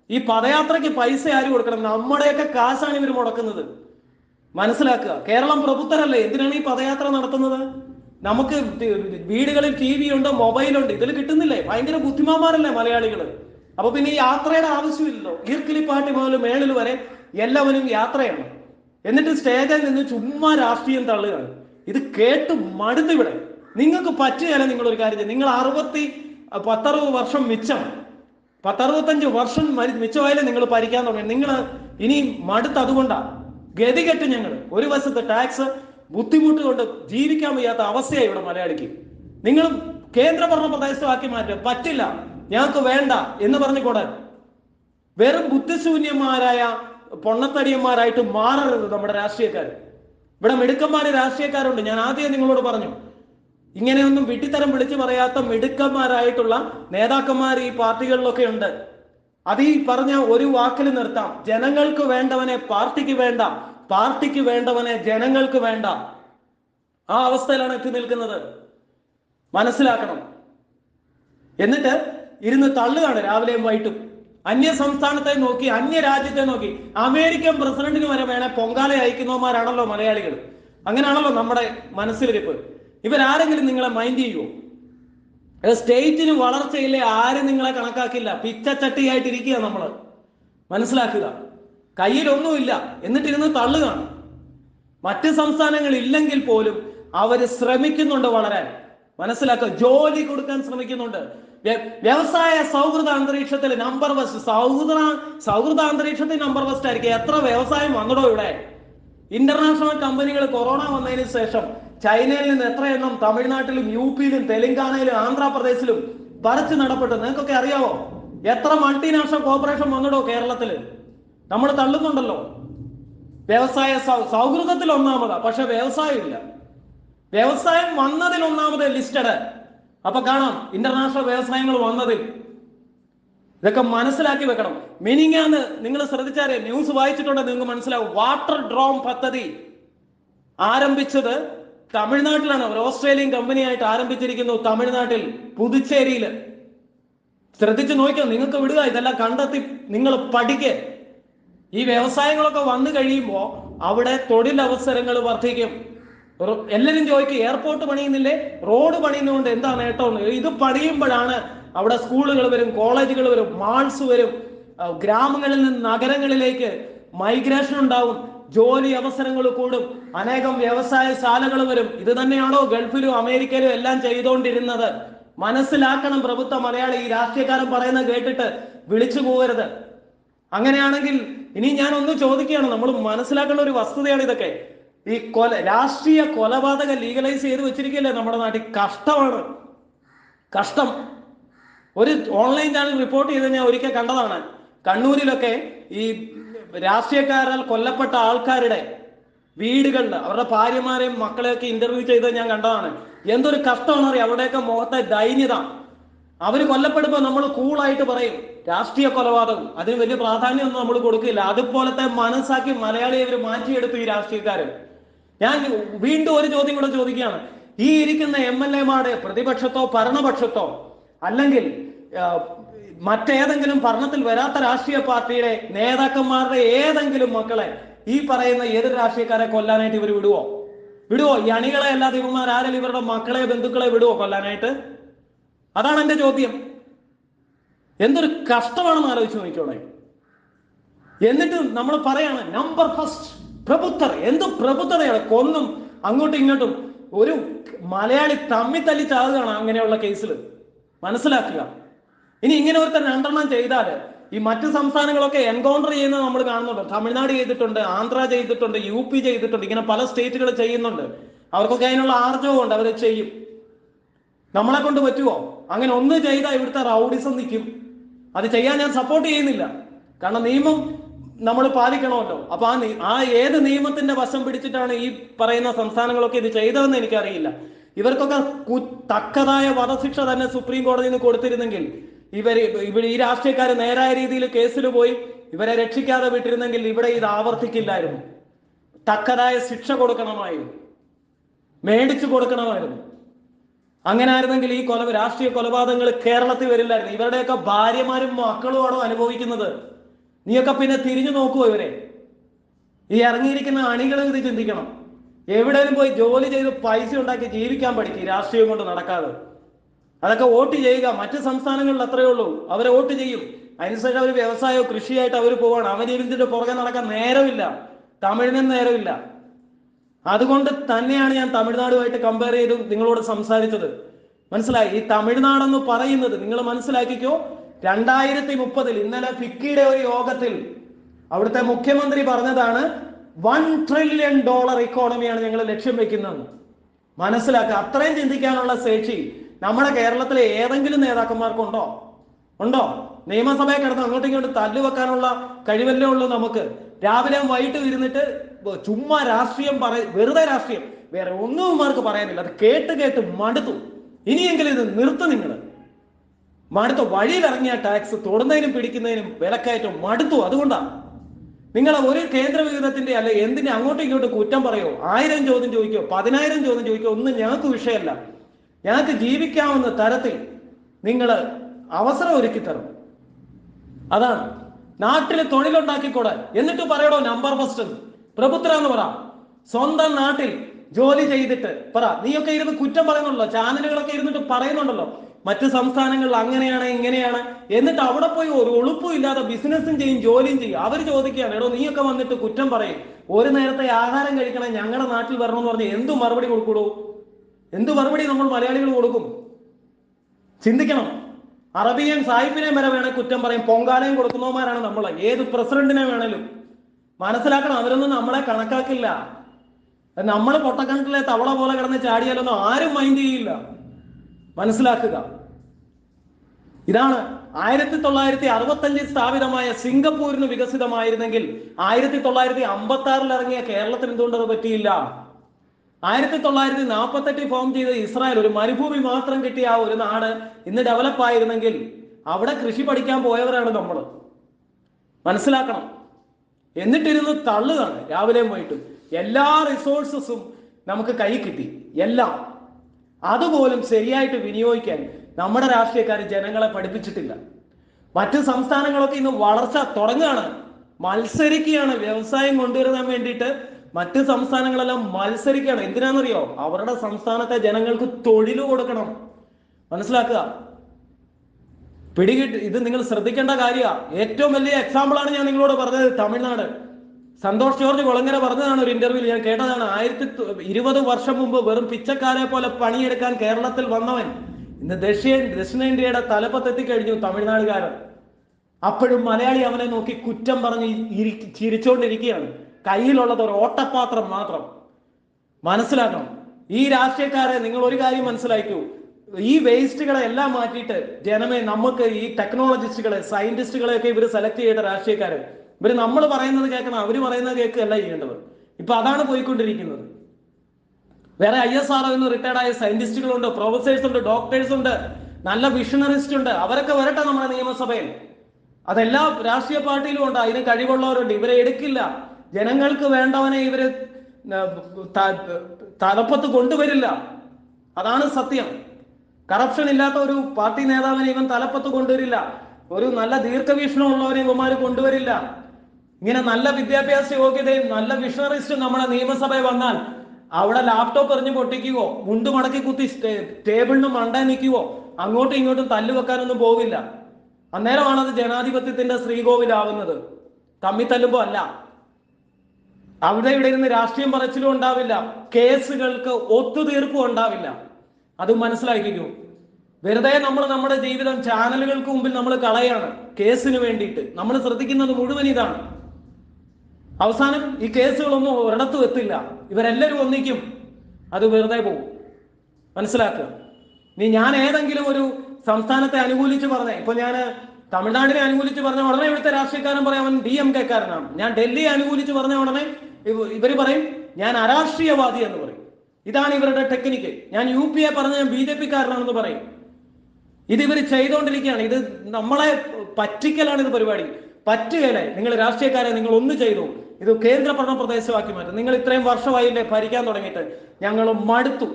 ഈ പദയാത്രയ്ക്ക് പൈസ ആര് കൊടുക്കണം? നമ്മുടെയൊക്കെ കാശാണ് ഇവർ മുടക്കുന്നത്. മനസ്സിലാക്കുക. കേരളം പ്രബുദ്ധരല്ലേ? എന്തിനാണ് ഈ പദയാത്ര നടത്തുന്നത്? നമുക്ക് വീടുകളിൽ ടി വി ഉണ്ട് മൊബൈലുണ്ട്. ഇതിൽ കിട്ടുന്നില്ലേ? ഭയങ്കര ബുദ്ധിമാന്മാരല്ലേ മലയാളികൾ അപ്പൊ പിന്നെ ഈ യാത്രയുടെ ആവശ്യമില്ലല്ലോ. ഈർക്കിലിപ്പാട്ടി മുതൽ മേളിൽ വരെ എല്ലാവരും യാത്രയാണ്. എന്നിട്ട് സ്റ്റേജിൽ നിന്ന് ചുമ്മാ രാഷ്ട്രീയം തള്ളുകയാണ്. ഇത് കേട്ട് മടുത്ത് ഇവിടെ നിങ്ങൾക്ക് പറ്റുകയല്ല നിങ്ങൾ ഒരു കാര്യം. നിങ്ങൾ അറുപത്തി പത്തറുപത് വർഷം മിച്ചം. പത്തറുപത്തഞ്ച് വർഷം മിച്ചമായാലും നിങ്ങൾ പരിക്കാൻ തുടങ്ങി. നിങ്ങൾ ഇനി മടുത്ത് അതുകൊണ്ടാ. ഗതികെട്ട് ഞങ്ങൾ ഒരു വശത്ത് ടാക്സ് ബുദ്ധിമുട്ട് കൊണ്ട് ജീവിക്കാൻ വയ്യാത്ത അവസ്ഥയായി ഇവിടെ മലയാളിക്ക്. നിങ്ങൾ കേന്ദ്രഭരണ പ്രദേശമാക്കി മാറ്റുക പറ്റില്ല. ഞങ്ങൾക്ക് വേണ്ട എന്ന് പറഞ്ഞുകൂടാൻ വെറും ബുദ്ധിശൂന്യന്മാരായ പൊണ്ണത്തടിയന്മാരായിട്ട് മാറരുത് നമ്മുടെ രാഷ്ട്രീയക്കാർ ഇവിടെ മിടുക്കന്മാര് രാഷ്ട്രീയക്കാരുണ്ട്. ഞാൻ ആദ്യം നിങ്ങളോട് പറഞ്ഞു ഇങ്ങനെയൊന്നും വിട്ടിത്തരം വിളിച്ചു പറയാത്ത മിടുക്കന്മാരായിട്ടുള്ള നേതാക്കന്മാർ ഈ പാർട്ടികളിലൊക്കെ ഉണ്ട്. അത് ഈ പറഞ്ഞ ഒരു വാക്കിൽ നിർത്താം. ജനങ്ങൾക്ക് വേണ്ടവനെ പാർട്ടിക്ക് വേണ്ട പാർട്ടിക്ക് വേണ്ടവനെ ജനങ്ങൾക്ക് വേണ്ട. ആ അവസ്ഥയിലാണ് എത്തി നിൽക്കുന്നത്. മനസ്സിലാക്കണം. എന്നിട്ട് ഇരുന്ന് തള്ളുകയാണ് രാവിലെയും വൈകിട്ടും. അന്യ സംസ്ഥാനത്തെ നോക്കി അന്യ രാജ്യത്തെ നോക്കി. അമേരിക്കൻ പ്രസിഡന്റിന് വരെ വേണേ പൊങ്കാല അയക്കുന്നവന്മാരാണല്ലോ മലയാളികൾ. അങ്ങനെയാണല്ലോ നമ്മുടെ മനസ്സിലിരിപ്പ്. ഇവരാരെങ്കിലും നിങ്ങളെ മൈൻഡ് ചെയ്യുമോ സ്റ്റേറ്റിന് വളർച്ചയില്ലേ ആരും നിങ്ങളെ കണക്കാക്കില്ല. പിച്ചച്ചട്ടിയായിട്ടിരിക്കുക നമ്മൾ മനസ്സിലാക്കുക. കയ്യിലൊന്നുമില്ല. എന്നിട്ടിരുന്ന് തള്ളുകയാണ്. മറ്റ് സംസ്ഥാനങ്ങൾ ഇല്ലെങ്കിൽ പോലും അവർ ശ്രമിക്കുന്നുണ്ട് വളരാൻ. മനസ്സിലാക്കുക. ജോലി കൊടുക്കാൻ ശ്രമിക്കുന്നുണ്ട്. വ്യവസായ സൗഹൃദ അന്തരീക്ഷത്തിൽ നമ്പർ ഫസ്റ്റ് സൗഹൃദ സൗഹൃദ അന്തരീക്ഷത്തിൽ നമ്പർ ഫസ്റ്റ് ആയിരിക്കും. എത്ര വ്യവസായം വന്നടോ ഇവിടെ? ഇന്റർനാഷണൽ കമ്പനികൾ കൊറോണ വന്നതിന് ശേഷം ചൈനയിൽ നിന്ന് എത്ര എണ്ണം തമിഴ്നാട്ടിലും യു പിയിലും തെലങ്കാനയിലും ആന്ധ്രാപ്രദേശിലും പറിച്ചു നടപ്പെട്ടു. നിങ്ങൾക്കൊക്കെ അറിയാവോ? എത്ര മൾട്ടിനാഷണൽ കോർപ്പറേഷൻ വന്നിടോ കേരളത്തിൽ നമ്മൾ തള്ളുന്നുണ്ടല്ലോ. വ്യവസായ സൗഹൃദത്തിൽ ഒന്നാമതാ. പക്ഷെ വ്യവസായം ഇല്ല വ്യവസായം വന്നതിൽ ഒന്നാമത് ലിസ്റ്റഡ് അപ്പൊ കാണാം ഇന്റർനാഷണൽ വ്യവസായങ്ങൾ വന്നതിൽ ഇതൊക്കെ മനസ്സിലാക്കി വെക്കണം. മിനിങ്ങാന്ന് നിങ്ങൾ ശ്രദ്ധിച്ചാൽ ന്യൂസ് വായിച്ചിട്ടുണ്ട് നിങ്ങൾക്ക് മനസ്സിലാവും. വാട്ടർ ഡ്രോം പദ്ധതി ആരംഭിച്ചത് തമിഴ്നാട്ടിലാണ്. ഒരു ഓസ്ട്രേലിയൻ കമ്പനിയായിട്ട് ആരംഭിച്ചിരിക്കുന്നു തമിഴ്നാട്ടിൽ പുതുച്ചേരിയിൽ. ശ്രദ്ധിച്ചു നോക്കിയോ നിങ്ങൾക്ക് വിടുക ഇതെല്ലാം കണ്ടെത്തി നിങ്ങൾ പഠിക്കേ. ഈ വ്യവസായങ്ങളൊക്കെ വന്നു കഴിയുമ്പോൾ അവിടെ തൊഴിലവസരങ്ങൾ വർദ്ധിക്കും. എല്ലാരും ചോദിക്കും എയർപോർട്ട് പണിയുന്നില്ലേ? റോഡ് പണിയുന്നതുകൊണ്ട് എന്താ നേട്ടം ഇത് പണിയുമ്പോഴാണ് അവിടെ സ്കൂളുകൾ വരും കോളേജുകൾ വരും മാൾസ് വരും. ഗ്രാമങ്ങളിൽ നിന്ന് നഗരങ്ങളിലേക്ക് മൈഗ്രേഷൻ ഉണ്ടാവും ജോലി അവസരങ്ങൾ കൂടും അനേകം വ്യവസായ ശാലകൾ വരും. ഇത് തന്നെയാണോ ഗൾഫിലും അമേരിക്കയിലും എല്ലാം ചെയ്തുകൊണ്ടിരുന്നത്? മനസ്സിലാക്കണം പ്രഭുത്വ മലയാളി ഈ രാഷ്ട്രീയക്കാരൻ പറയുന്നത് കേട്ടിട്ട് വിളിച്ചു പോകരുത്. അങ്ങനെയാണെങ്കിൽ ഇനി ഞാൻ ഒന്ന് ചോദിക്കുകയാണ് നമ്മൾ മനസ്സിലാക്കേണ്ട ഒരു വസ്തുതയാണ് ഇതൊക്കെ. ഈ കൊല രാഷ്ട്രീയ കൊലപാതക ലീഗലൈസ് ചെയ്ത് വെച്ചിരിക്കില്ലേ നമ്മുടെ നാട്ടിൽ? കഷ്ടമാണ്. കഷ്ടം. ഒരു ഓൺലൈൻ ചാനൽ റിപ്പോർട്ട് ചെയ്ത് ഞാൻ ഒരിക്കൽ കണ്ടതാണ്. കണ്ണൂരിലൊക്കെ ഈ രാഷ്ട്രീയക്കാരാൽ കൊല്ലപ്പെട്ട ആൾക്കാരുടെ വീടുകളിൽ അവരുടെ ഭാര്യമാരെയും മക്കളെയൊക്കെ ഇന്റർവ്യൂ ചെയ്ത് ഞാൻ കണ്ടതാണ്. എന്തൊരു കഷ്ടമാണ് അറിയാം അവിടെയൊക്കെ മുഖത്തെ ദൈന്യത. അവർ കൊല്ലപ്പെടുമ്പോൾ നമ്മൾ കൂളായിട്ട് പറയും. രാഷ്ട്രീയ കൊലപാതകം. അതിന് വലിയ പ്രാധാന്യമൊന്നും നമ്മൾ കൊടുക്കില്ല. അതുപോലത്തെ മനസ്സാക്കി മലയാളിയെ ഇവർ മാറ്റിയെടുത്തു ഈ രാഷ്ട്രീയക്കാരൻ ഞാൻ വീണ്ടും ഒരു ചോദ്യം കൂടെ ചോദിക്കുകയാണ്. ഈ ഇരിക്കുന്ന എം എൽ എമാരുടെ പ്രതിപക്ഷത്തോ ഭരണപക്ഷത്തോ അല്ലെങ്കിൽ മറ്റേതെങ്കിലും ഭരണത്തിൽ വരാത്ത രാഷ്ട്രീയ പാർട്ടിയുടെ നേതാക്കന്മാരുടെ ഏതെങ്കിലും മക്കളെ ഈ പറയുന്ന എതിർ രാഷ്ട്രീയക്കാരെ കൊല്ലാനായിട്ട് ഇവർ വിടുവോ? വിടുവോ? ഈ അണികളെ അല്ലാതെ ഇവന്മാർ ആരും ഇവരുടെ മക്കളെ ബന്ധുക്കളെ വിടുവോ കൊല്ലാനായിട്ട്? അതാണ് എന്റെ ചോദ്യം. എന്തൊരു കഷ്ടമാണെന്ന് ആലോചിച്ച് നോക്കിയോളെ എന്നിട്ടും നമ്മൾ പറയാണ് നമ്പർ ഫസ്റ്റ് പ്രബുദ്ധർ എന്ത് പ്രബുദ്ധതയാണ്? കൊന്നും അങ്ങോട്ടും ഇങ്ങോട്ടും ഒരു മലയാളി തമ്മി തല്ലി ചാകുകയാണ് അങ്ങനെയുള്ള കേസിൽ മനസ്സിലാക്കുക. ഇനി ഇങ്ങനെ ഒരുത്തൻ രണ്ടെണ്ണം ചെയ്താൽ ഈ മറ്റ് സംസ്ഥാനങ്ങളൊക്കെ എൻകൗണ്ടർ ചെയ്യുന്നത് നമ്മൾ കാണുന്നുണ്ട്. തമിഴ്നാട് ചെയ്തിട്ടുണ്ട് ആന്ധ്ര ചെയ്തിട്ടുണ്ട് യു പി ചെയ്തിട്ടുണ്ട് ഇങ്ങനെ പല സ്റ്റേറ്റുകൾ ചെയ്യുന്നുണ്ട്. അവർക്കൊക്കെ അതിനുള്ള ആർജവും ഉണ്ട് അവർ ചെയ്യും. നമ്മളെ കൊണ്ട് പറ്റുമോ അങ്ങനെ ഒന്ന് ചെയ്താൽ ഇവിടുത്തെ റൗഡിസം നിൽക്കും അത് ചെയ്യാൻ ഞാൻ സപ്പോർട്ട് ചെയ്യുന്നില്ല. കാരണം നിയമം നമ്മൾ പാലിക്കണമല്ലോ. അപ്പൊ ആ ആ ഏത് നിയമത്തിന്റെ വശം പിടിച്ചിട്ടാണ് ഈ പറയുന്ന സംസ്ഥാനങ്ങളൊക്കെ ഇത് ചെയ്തതെന്ന് എനിക്കറിയില്ല. ഇവർക്കൊക്കെ തക്കതായ വധശിക്ഷ തന്നെ സുപ്രീം കോടതിയിൽ നിന്ന് കൊടുത്തിരുന്നെങ്കിൽ ഇവർ ഇവിടെ ഈ രാഷ്ട്രീയക്കാർ നേരായ രീതിയിൽ കേസിൽ പോയി ഇവരെ രക്ഷിക്കാതെ വിട്ടിരുന്നെങ്കിൽ ഇവിടെ ഇത് ആവർത്തിക്കില്ലായിരുന്നു. തക്കതായ ശിക്ഷ കൊടുക്കണമായിരുന്നു. മേടിച്ചു കൊടുക്കണമായിരുന്നു. അങ്ങനെ ആയിരുന്നെങ്കിൽ ഈ കൊല രാഷ്ട്രീയ കൊലപാതകങ്ങൾ കേരളത്തിൽ വരില്ലായിരുന്നു. ഇവരുടെയൊക്കെ ഭാര്യമാരും മക്കളുമാണോ അനുഭവിക്കുന്നത്? നീയൊക്കെ പിന്നെ തിരിഞ്ഞു നോക്കൂ ഇവരെ. ഈ ഇറങ്ങിയിരിക്കുന്ന അണികൾ ഇത് ചിന്തിക്കണം. എവിടെയും പോയി ജോലി ചെയ്ത് പൈസ ഉണ്ടാക്കി ജീവിക്കാൻ പഠിക്കും രാഷ്ട്രീയം കൊണ്ട് നടക്കാതെ. അതൊക്കെ വോട്ട് ചെയ്യുക. മറ്റ് സംസ്ഥാനങ്ങളിൽ അത്രയേ ഉള്ളൂ. അവരെ വോട്ട് ചെയ്യും. അതിനുശേഷം അവർ വ്യവസായമോ കൃഷിയായിട്ട് അവർ പോവാണ്. അവന് ഇതിന്റെ പുറകെ നടക്കാൻ നേരമില്ല. തമിഴിനും നേരമില്ല. അതുകൊണ്ട് തന്നെയാണ് ഞാൻ തമിഴ്നാടുമായിട്ട് കമ്പയർ ചെയ്ത് നിങ്ങളോട് സംസാരിച്ചത്. മനസ്സിലായി? ഈ തമിഴ്നാടെന്ന് പറയുന്നത് നിങ്ങൾ മനസ്സിലാക്കിക്കോ? രണ്ടായിരത്തി മുപ്പതിൽ ഇന്നലെ ഫിക്കിയുടെ ഒരു യോഗത്തിൽ അവിടുത്തെ മുഖ്യമന്ത്രി പറഞ്ഞതാണ് വൺ ട്രില്യൺ ഡോളർ ഇക്കോണമിയാണ് ഞങ്ങൾ ലക്ഷ്യം വെക്കുന്നത്. മനസ്സിലാക്കുക അത്രയും ചിന്തിക്കാനുള്ള ശേഷി നമ്മുടെ കേരളത്തിലെ ഏതെങ്കിലും നേതാക്കന്മാർക്കുണ്ടോ? ഉണ്ടോ? നിയമസഭയെ കിടന്ന് അങ്ങോട്ടും ഇങ്ങോട്ടും തല്ലുവെക്കാനുള്ള കഴിവല്ലേ ഉള്ളൂ നമുക്ക്. രാവിലെ വൈകിട്ട് ഇരുന്നിട്ട് ചുമ്മാ രാഷ്ട്രീയം പറ വെറുതെ രാഷ്ട്രീയം. വേറെ ഒന്നും മാർക്ക് പറയാനില്ല. അത് കേട്ട് കേട്ട് മടുത്തു. ഇനിയെങ്കിലും ഇത് നിർത്തു നിങ്ങൾ. മടുത്തു വഴിയിലിറങ്ങിയ ടാക്സ് തൊടുന്നതിനും പിടിക്കുന്നതിനും വിലക്കയറ്റം മടുത്തു. അതുകൊണ്ടാണ് നിങ്ങൾ ഒരു കേന്ദ്ര വിഹിതത്തിന്റെ അല്ലെ എന്തിനെ അങ്ങോട്ടും ഇങ്ങോട്ടും കുറ്റം പറയോ? ആയിരം ചോദ്യം ചോദിക്കോ? പതിനായിരം ചോദ്യം ചോദിക്കോ? ഒന്നും ഞങ്ങൾക്ക് വിഷയമല്ല. ഞങ്ങൾക്ക് ജീവിക്കാവുന്ന തരത്തിൽ നിങ്ങൾ അവസരം ഒരുക്കി തരും. അതാണ്. നാട്ടിൽ തൊഴിലുണ്ടാക്കിക്കൂടെ? എന്നിട്ട് പറയടോ നമ്പർ ഫസ്റ്റ് പ്രഭുത്ര എന്ന് പറ. സ്വന്തം നാട്ടിൽ ജോലി ചെയ്തിട്ട് പറ. നീയൊക്കെ ഇരുന്ന് കുറ്റം പറയുന്നുണ്ടല്ലോ. ചാനലുകളൊക്കെ ഇരുന്നിട്ട് പറയുന്നുണ്ടല്ലോ. മറ്റ് സംസ്ഥാനങ്ങളിൽ അങ്ങനെയാണ് ഇങ്ങനെയാണ്. എന്നിട്ട് അവിടെ പോയി ഒരു ഒളുപ്പും ഇല്ലാതെ ബിസിനസ്സും ചെയ്യും ജോലിയും ചെയ്യും. അവർ ചോദിക്കുകയാണ് എടോ നീയൊക്കെ വന്നിട്ട് കുറ്റം പറയും. ഒരു നേരത്തെ ആഹാരം കഴിക്കണം ഞങ്ങളുടെ നാട്ടിൽ വരണം എന്ന് പറഞ്ഞ് എന്തു മറുപടി കൊടുക്കൂടോ? എന്തു മറുപടി നമ്മൾ മലയാളികൾ കൊടുക്കും? ചിന്തിക്കണം. അറബിയൻ സാഹിബിനെ വരെ വേണേൽ കുറ്റം പറയും. പൊങ്കാലയും കൊടുക്കുന്നവന്മാരാണ് നമ്മൾ ഏത് പ്രസിഡന്റിനെ വേണേലും. മനസ്സിലാക്കണം അവരൊന്നും നമ്മളെ കണക്കാക്കില്ല. നമ്മൾ പൊട്ടക്കണക്കിലെ തവള പോലെ കിടന്ന് ചാടിയാലൊന്നും ആരും മൈൻഡ് ചെയ്യില്ല. മനസ്സിലാക്കുക. ഇതാണ് ആയിരത്തി തൊള്ളായിരത്തി അറുപത്തഞ്ചിൽ സ്ഥാപിതമായ സിംഗപ്പൂരിന് വികസിതമായിരുന്നെങ്കിൽ ആയിരത്തി തൊള്ളായിരത്തി അമ്പത്തി ആറിൽ ഇറങ്ങിയ കേരളത്തിന് എന്തുകൊണ്ടത് പറ്റിയില്ല? ആയിരത്തി തൊള്ളായിരത്തി നാൽപ്പത്തെട്ടിൽ ഫോം ചെയ്ത ഇസ്രായേൽ ഒരു മരുഭൂമി മാത്രം കിട്ടിയ ഒരു നാട് ഇന്ന് ഡെവലപ്പ് ആയിരുന്നെങ്കിൽ അവിടെ കൃഷി പഠിക്കാൻ പോയവരാണ് നമ്മൾ. മനസ്സിലാക്കണം. എന്നിട്ടിരുന്ന് തള്ളുകയാണ് രാവിലെയും പോയിട്ട് എല്ലാ റിസോഴ്സസും നമുക്ക് കൈ കിട്ടി. എല്ലാം. അതുപോലും ശരിയായിട്ട് വിനിയോഗിക്കാൻ നമ്മുടെ രാഷ്ട്രീയക്കാർ ജനങ്ങളെ പഠിപ്പിച്ചിട്ടില്ല. മറ്റ് സംസ്ഥാനങ്ങളൊക്കെ ഇന്ന് വളർച്ച തുടങ്ങുകയാണ് മത്സരിക്കുകയാണ്. വ്യവസായം കൊണ്ടുവരാൻ വേണ്ടിയിട്ട് മറ്റ് സംസ്ഥാനങ്ങളെല്ലാം മത്സരിക്കുകയാണ്. എന്തിനാണെന്നറിയോ? അവരുടെ സംസ്ഥാനത്തെ ജനങ്ങൾക്ക് തൊഴിൽ കൊടുക്കണം. മനസ്സിലാക്കുക? പിടികിട്ട് ഇത് നിങ്ങൾ ശ്രദ്ധിക്കേണ്ട കാര്യമാണ് ഏറ്റവും വലിയ എക്സാമ്പിൾ ആണ് ഞാൻ നിങ്ങളോട് പറഞ്ഞത്. തമിഴ്നാട്. സന്തോഷ് ജോർജ് കൊളങ്ങര പറഞ്ഞതാണ് ഒരു ഇന്റർവ്യൂവിൽ ഞാൻ കേട്ടതാണ് ആയിരത്തി ഇരുപത് വർഷം മുമ്പ് വെറും പിച്ചക്കാരെ പോലെ പണിയെടുക്കാൻ കേരളത്തിൽ വന്നവൻ. ഇന്ന് ദക്ഷിണ ദക്ഷിണേന്ത്യയുടെ തലപ്പത്തെത്തിക്കഴിഞ്ഞു തമിഴ്നാടുകാരൻ. അപ്പോഴും മലയാളി അവനെ നോക്കി കുറ്റം പറഞ്ഞ് ചിരിച്ചുകൊണ്ടിരിക്കുകയാണ് കയ്യിലുള്ളത് ഒരു ഓട്ടപാത്രം മാത്രം. മനസ്സിലാക്കണം. ഈ രാഷ്ട്രീയക്കാരെ നിങ്ങൾ ഒരു കാര്യം മനസ്സിലാക്കൂ. ഈ വേസ്റ്റുകളെ എല്ലാം മാറ്റിയിട്ട് ജനമേ നമുക്ക് ഈ ടെക്നോളജിസ്റ്റുകളെ സയന്റിസ്റ്റുകളെ ഒക്കെ ഇവർ സെലക്ട് ചെയ്ത രാഷ്ട്രീയക്കാര്. ഇവർ നമ്മൾ പറയുന്നത് കേൾക്കണം അവർ പറയുന്നത് കേൾക്കുകയല്ല ചെയ്യേണ്ടവർ ഇപ്പൊ അതാണ് പോയിക്കൊണ്ടിരിക്കുന്നത്. വേറെ ഐ എസ് ആർ എന്ന് റിട്ടയർഡ് ആയ സയന്റിസ്റ്റുകളുണ്ട് പ്രൊഫസേഴ്സ് ഉണ്ട് ഡോക്ടേഴ്സ് ഉണ്ട് നല്ല വിഷണറിസ്റ്റ് ഉണ്ട്. അവരൊക്കെ വരട്ടെ നമ്മുടെ നിയമസഭയിൽ. അതെല്ലാ രാഷ്ട്രീയ പാർട്ടിയിലും ഉണ്ട് അതിന് കഴിവുള്ളവരുണ്ട്. ഇവരെ എടുക്കില്ല. ജനങ്ങൾക്ക് വേണ്ടവനെ ഇവർ തലപ്പത്ത് കൊണ്ടുവരില്ല. അതാണ് സത്യം. കറപ്ഷൻ ഇല്ലാത്ത ഒരു പാർട്ടി നേതാവിനെ ഇവൻ തലപ്പത്ത് കൊണ്ടുവരില്ല. ഒരു നല്ല ദീർഘവീക്ഷണം ഉള്ളവരെ ഇവന്മാര് കൊണ്ടുവരില്ല. ഇങ്ങനെ നല്ല വിദ്യാഭ്യാസ യോഗ്യതയും നല്ല വിഷണറിസ്റ്റും നമ്മുടെ നിയമസഭയിൽ വന്നാൽ അവിടെ ലാപ്ടോപ്പ് എറിഞ്ഞ് പൊട്ടിക്കുകയോ മുണ്ട് മടക്കി കുത്തി ടേബിളിന് മണ്ട നിൽക്കുകയോ അങ്ങോട്ടും ഇങ്ങോട്ടും തല്ലു വെക്കാനൊന്നും പോവില്ല. അന്നേരമാണ് അത് ജനാധിപത്യത്തിന്റെ ശ്രീകോവിലാവുന്നത്. തമ്മി തല്ലുമ്പോ അല്ല. അവിടെ ഇവിടെ ഇരുന്ന് രാഷ്ട്രീയം പറച്ചിലും ഉണ്ടാവില്ല. കേസുകൾക്ക് ഒത്തുതീർപ്പും ഉണ്ടാവില്ല. അത് മനസ്സിലാക്കിക്കൂ. വെറുതെ നമ്മൾ നമ്മുടെ ജീവിതം ചാനലുകൾക്ക് മുമ്പിൽ നമ്മൾ കളയാണ്. കേസിന് വേണ്ടിയിട്ട്. നമ്മൾ ശ്രദ്ധിക്കുന്നത് മുഴുവൻ ഇതാണ്. അവസാനം ഈ കേസുകളൊന്നും ഒരിടത്തും എത്തില്ല. ഇവരെല്ലാവരും ഒന്നിക്കും. അത് വെറുതെ പോകും മനസ്സിലാക്കുക. നീ ഞാൻ ഏതെങ്കിലും ഒരു സംസ്ഥാനത്തെ അനുകൂലിച്ച് പറഞ്ഞേ. ഇപ്പൊ ഞാൻ തമിഴ്നാടിനെ അനുകൂലിച്ച് പറഞ്ഞ ഉടനെ ഇവിടുത്തെ രാഷ്ട്രീയക്കാരൻ പറയും അവൻ ഡി എം കെക്കാരനാണ്. ഞാൻ ഡൽഹിയെ അനുകൂലിച്ച് പറഞ്ഞ ഉടനെ ഇവർ പറയും ഞാൻ അരാഷ്ട്രീയവാദി എന്ന് പറയും. ഇതാണ് ഇവരുടെ ടെക്നിക്ക്. ഞാൻ യു പി എ പറഞ്ഞ ഞാൻ ബി ജെ പിക്കാരനാണെന്ന് പറയും. ഇത് ഇവർ ചെയ്തുകൊണ്ടിരിക്കുകയാണ് ഇത് നമ്മളെ പറ്റിക്കലാണ് ഇത് പരിപാടി. പറ്റുകയല്ലേ. നിങ്ങൾ രാഷ്ട്രീയക്കാരെ നിങ്ങൾ ഒന്ന് ചെയ്തു. ഇത് കേന്ദ്രഭരണ പ്രദേശമാക്കി മാറ്റും. നിങ്ങൾ ഇത്രയും വർഷമായില്ലേ ഭരിക്കാൻ തുടങ്ങിയിട്ട്? ഞങ്ങൾ മടുത്തു.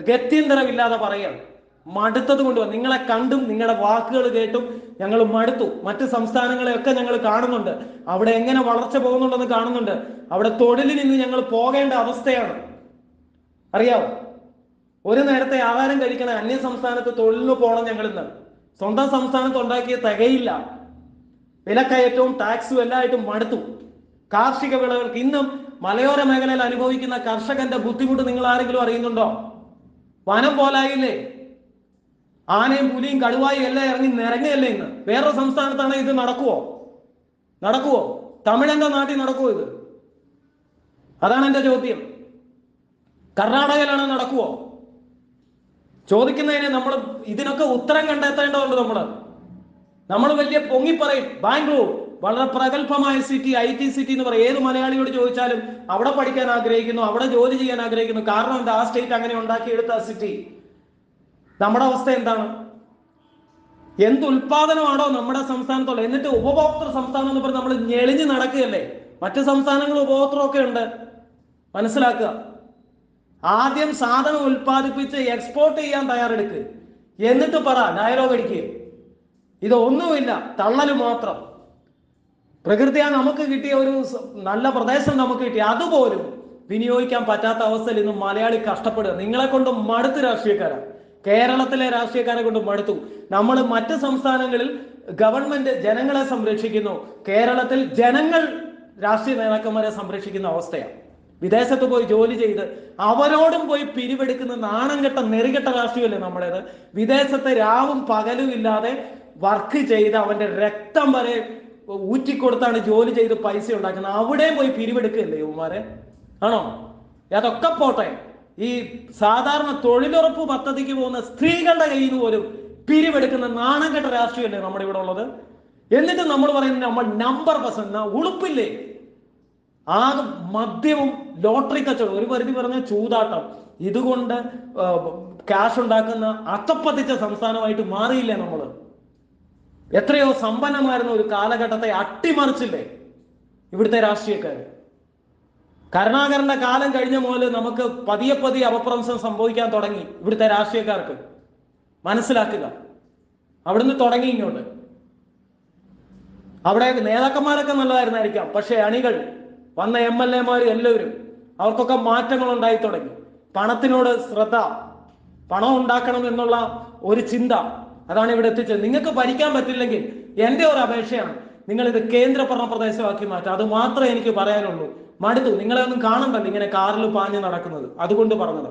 ഗത്യന്തരമില്ലാതെ പറയുകയാണ്. മടുത്തത് കൊണ്ട് നിങ്ങളെ കണ്ടും നിങ്ങളുടെ വാക്കുകൾ കേട്ടും ഞങ്ങൾ മടുത്തു. മറ്റ് സംസ്ഥാനങ്ങളെയൊക്കെ ഞങ്ങൾ കാണുന്നുണ്ട്. അവിടെ എങ്ങനെ വളർച്ച പോകുന്നുണ്ടെന്ന് കാണുന്നുണ്ട്. അവിടെ തൊഴിലിൽ നിന്ന് ഞങ്ങൾ പോകേണ്ട അവസ്ഥയാണ്. അറിയാവോ? ഒരു നേരത്തെ ആഹാരം കഴിക്കണ അന്യ സംസ്ഥാനത്ത് തൊഴിലിന് പോകണം ഞങ്ങൾ ഇന്ന് സ്വന്തം സംസ്ഥാനത്ത് ഉണ്ടാക്കിയ തികയില്ല. വിലക്കയറ്റവും ടാക്സും എല്ലായിട്ടും മടുത്തു. കാർഷിക വിളകൾക്ക് ഇന്നും മലയോര മേഖലയിൽ അനുഭവിക്കുന്ന കർഷകന്റെ ബുദ്ധിമുട്ട് നിങ്ങൾ ആരെങ്കിലും അറിയുന്നുണ്ടോ? വനം പോലായില്ലേ? ആനയും പുലിയും കടുവായും എല്ലാം ഇറങ്ങി നിരങ്ങയല്ലേ ഇന്ന്? വേറൊരു സംസ്ഥാനത്താണ് ഇത് നടക്കുവോ? നടക്കുവോ? തമിഴന്റെ നാട്ടിൽ നടക്കുവോ ഇത്? അതാണ് എന്റെ ചോദ്യം. കർണാടകയിലാണ് നടക്കുവോ? ചോദിക്കുന്നതിന് നമ്മൾ ഇതിനൊക്കെ ഉത്തരം കണ്ടെത്തേണ്ടതുണ്ട് നമ്മൾ നമ്മൾ വലിയ പൊങ്ങി പറയും ബാംഗ്ലൂർ. വളരെ പ്രഗത്ഭമായ സിറ്റി ഐ ടി സിറ്റി എന്ന് പറയും. ഏത് മലയാളിയോട് ചോദിച്ചാലും അവിടെ പഠിക്കാൻ ആഗ്രഹിക്കുന്നു അവിടെ ജോലി ചെയ്യാൻ ആഗ്രഹിക്കുന്നു. കാരണം എന്താ? ആ സ്റ്റേറ്റ് അങ്ങനെ ഉണ്ടാക്കിയെടുത്ത ആ സിറ്റി നമ്മുടെ അവസ്ഥ എന്താണ്? എന്ത് ഉൽപാദനമാണോ നമ്മുടെ സംസ്ഥാനത്തുള്ളത്? എന്നിട്ട് ഉപഭോക്തൃ സംസ്ഥാനം എന്ന് പറഞ്ഞ് നമ്മൾ ഞെളിഞ്ഞ് നടക്കുകയല്ലേ? മറ്റു സംസ്ഥാനങ്ങൾ ഉപഭോക്തൃമൊക്കെ ഉണ്ട്. മനസ്സിലാക്കുക. ആദ്യം സാധനം ഉൽപ്പാദിപ്പിച്ച് എക്സ്പോർട്ട് ചെയ്യാൻ തയ്യാറെടുക്ക്. എന്നിട്ട് പറ ഡയലോഗ് അടിക്കുക ഇതൊന്നുമില്ല തള്ളൽ മാത്രം. പ്രകൃതിയാ നമുക്ക് കിട്ടിയ ഒരു നല്ല പ്രദേശം നമുക്ക് കിട്ടി. അതുപോലും വിനിയോഗിക്കാൻ പറ്റാത്ത അവസ്ഥയിൽ ഇന്ന് മലയാളി കഷ്ടപ്പെടുക. നിങ്ങളെ കൊണ്ട് മടുത്ത് രാഷ്ട്രീയക്കാരാ. കേരളത്തിലെ രാഷ്ട്രീയക്കാരെ കൊണ്ട് മടുത്തു. നമ്മൾ മറ്റ് സംസ്ഥാനങ്ങളിൽ ഗവൺമെന്റ് ജനങ്ങളെ സംരക്ഷിക്കുന്നു. കേരളത്തിൽ ജനങ്ങൾ രാഷ്ട്രീയ നേതാക്കന്മാരെ സംരക്ഷിക്കുന്ന അവസ്ഥയാണ് വിദേശത്ത് പോയി ജോലി ചെയ്ത് അവരോടും പോയി പിരിവെടുക്കുന്ന നാണം കെട്ട നെറികെട്ട രാഷ്ട്രീയമല്ലേ നമ്മുടേത്? വിദേശത്ത് രാവും പകലും ഇല്ലാതെ വർക്ക് ചെയ്ത് അവന്റെ രക്തം വരെ ഊറ്റിക്കൊടുത്താണ് ജോലി ചെയ്ത് പൈസ ഉണ്ടാക്കുന്നത്. അവിടെ പോയി പിരിവെടുക്കുകയല്ലേ ഇവന്മാരെ? ആണോ? അതൊക്കെ പോട്ടെ. ഈ സാധാരണ തൊഴിലുറപ്പ് പദ്ധതിക്ക് പോകുന്ന സ്ത്രീകളുടെ കയ്യിൽ നിന്ന് പോലും പിരിവെടുക്കുന്ന നാണം കെട്ട രാഷ്ട്രീയമല്ലേ നമ്മുടെ ഇവിടെ ഉള്ളത്? എന്നിട്ട് നമ്മൾ പറയുന്നത് നമ്മൾ നമ്പർ പെർസെന്റ് ഉളുപ്പില്ലേ? ആകെ മദ്യവും ലോട്ടറി കച്ചവടം ഒരു പരിധി പറഞ്ഞ ചൂതാട്ടം. ഇതുകൊണ്ട് ക്യാഷ് ഉണ്ടാക്കുന്ന അത്തപ്പതിച്ച സംസ്ഥാനമായിട്ട് മാറിയില്ലേ നമ്മൾ? എത്രയോ സമ്പന്നമായിരുന്ന ഒരു കാലഘട്ടത്തെ അട്ടിമറിച്ചില്ലേ ഇവിടുത്തെ രാഷ്ട്രീയക്കാർ കരുണാകരന്റെ കാലം കഴിഞ്ഞ മുതൽ നമുക്ക് പതിയെ പതിയെ അപപ്രംസം സംഭവിക്കാൻ തുടങ്ങി ഇവിടുത്തെ രാഷ്ട്രീയക്കാർക്ക്. മനസ്സിലാക്കുക. അവിടുന്ന് തുടങ്ങി ഇങ്ങോട്ട്. അവിടെ നേതാക്കന്മാരൊക്കെ നല്ലതായിരുന്നായിരിക്കാം. പക്ഷെ അണികൾ വന്ന എം എൽ എമാർ എല്ലാവരും അവർക്കൊക്കെ മാറ്റങ്ങൾ ഉണ്ടായി തുടങ്ങി. പണത്തിനോട് ശ്രദ്ധ പണം ഉണ്ടാക്കണം എന്നുള്ള ഒരു ചിന്ത അതാണ് ഇവിടെ എത്തിച്ചത്. നിങ്ങൾക്ക് ഭരിക്കാൻ പറ്റില്ലെങ്കിൽ എന്റെ ഒരു അപേക്ഷയാണ് നിങ്ങൾ ഇത് കേന്ദ്ര ഭരണ പ്രദേശമാക്കി മാറ്റുക. അത് മാത്രമേ എനിക്ക് പറയാനുള്ളൂ. മടുത്തു. നിങ്ങളെ ഒന്നും കാണണ്ടല്ലോ ഇങ്ങനെ കാറിൽ പാഞ്ഞു നടക്കുന്നത്. അതുകൊണ്ട് പറഞ്ഞത്.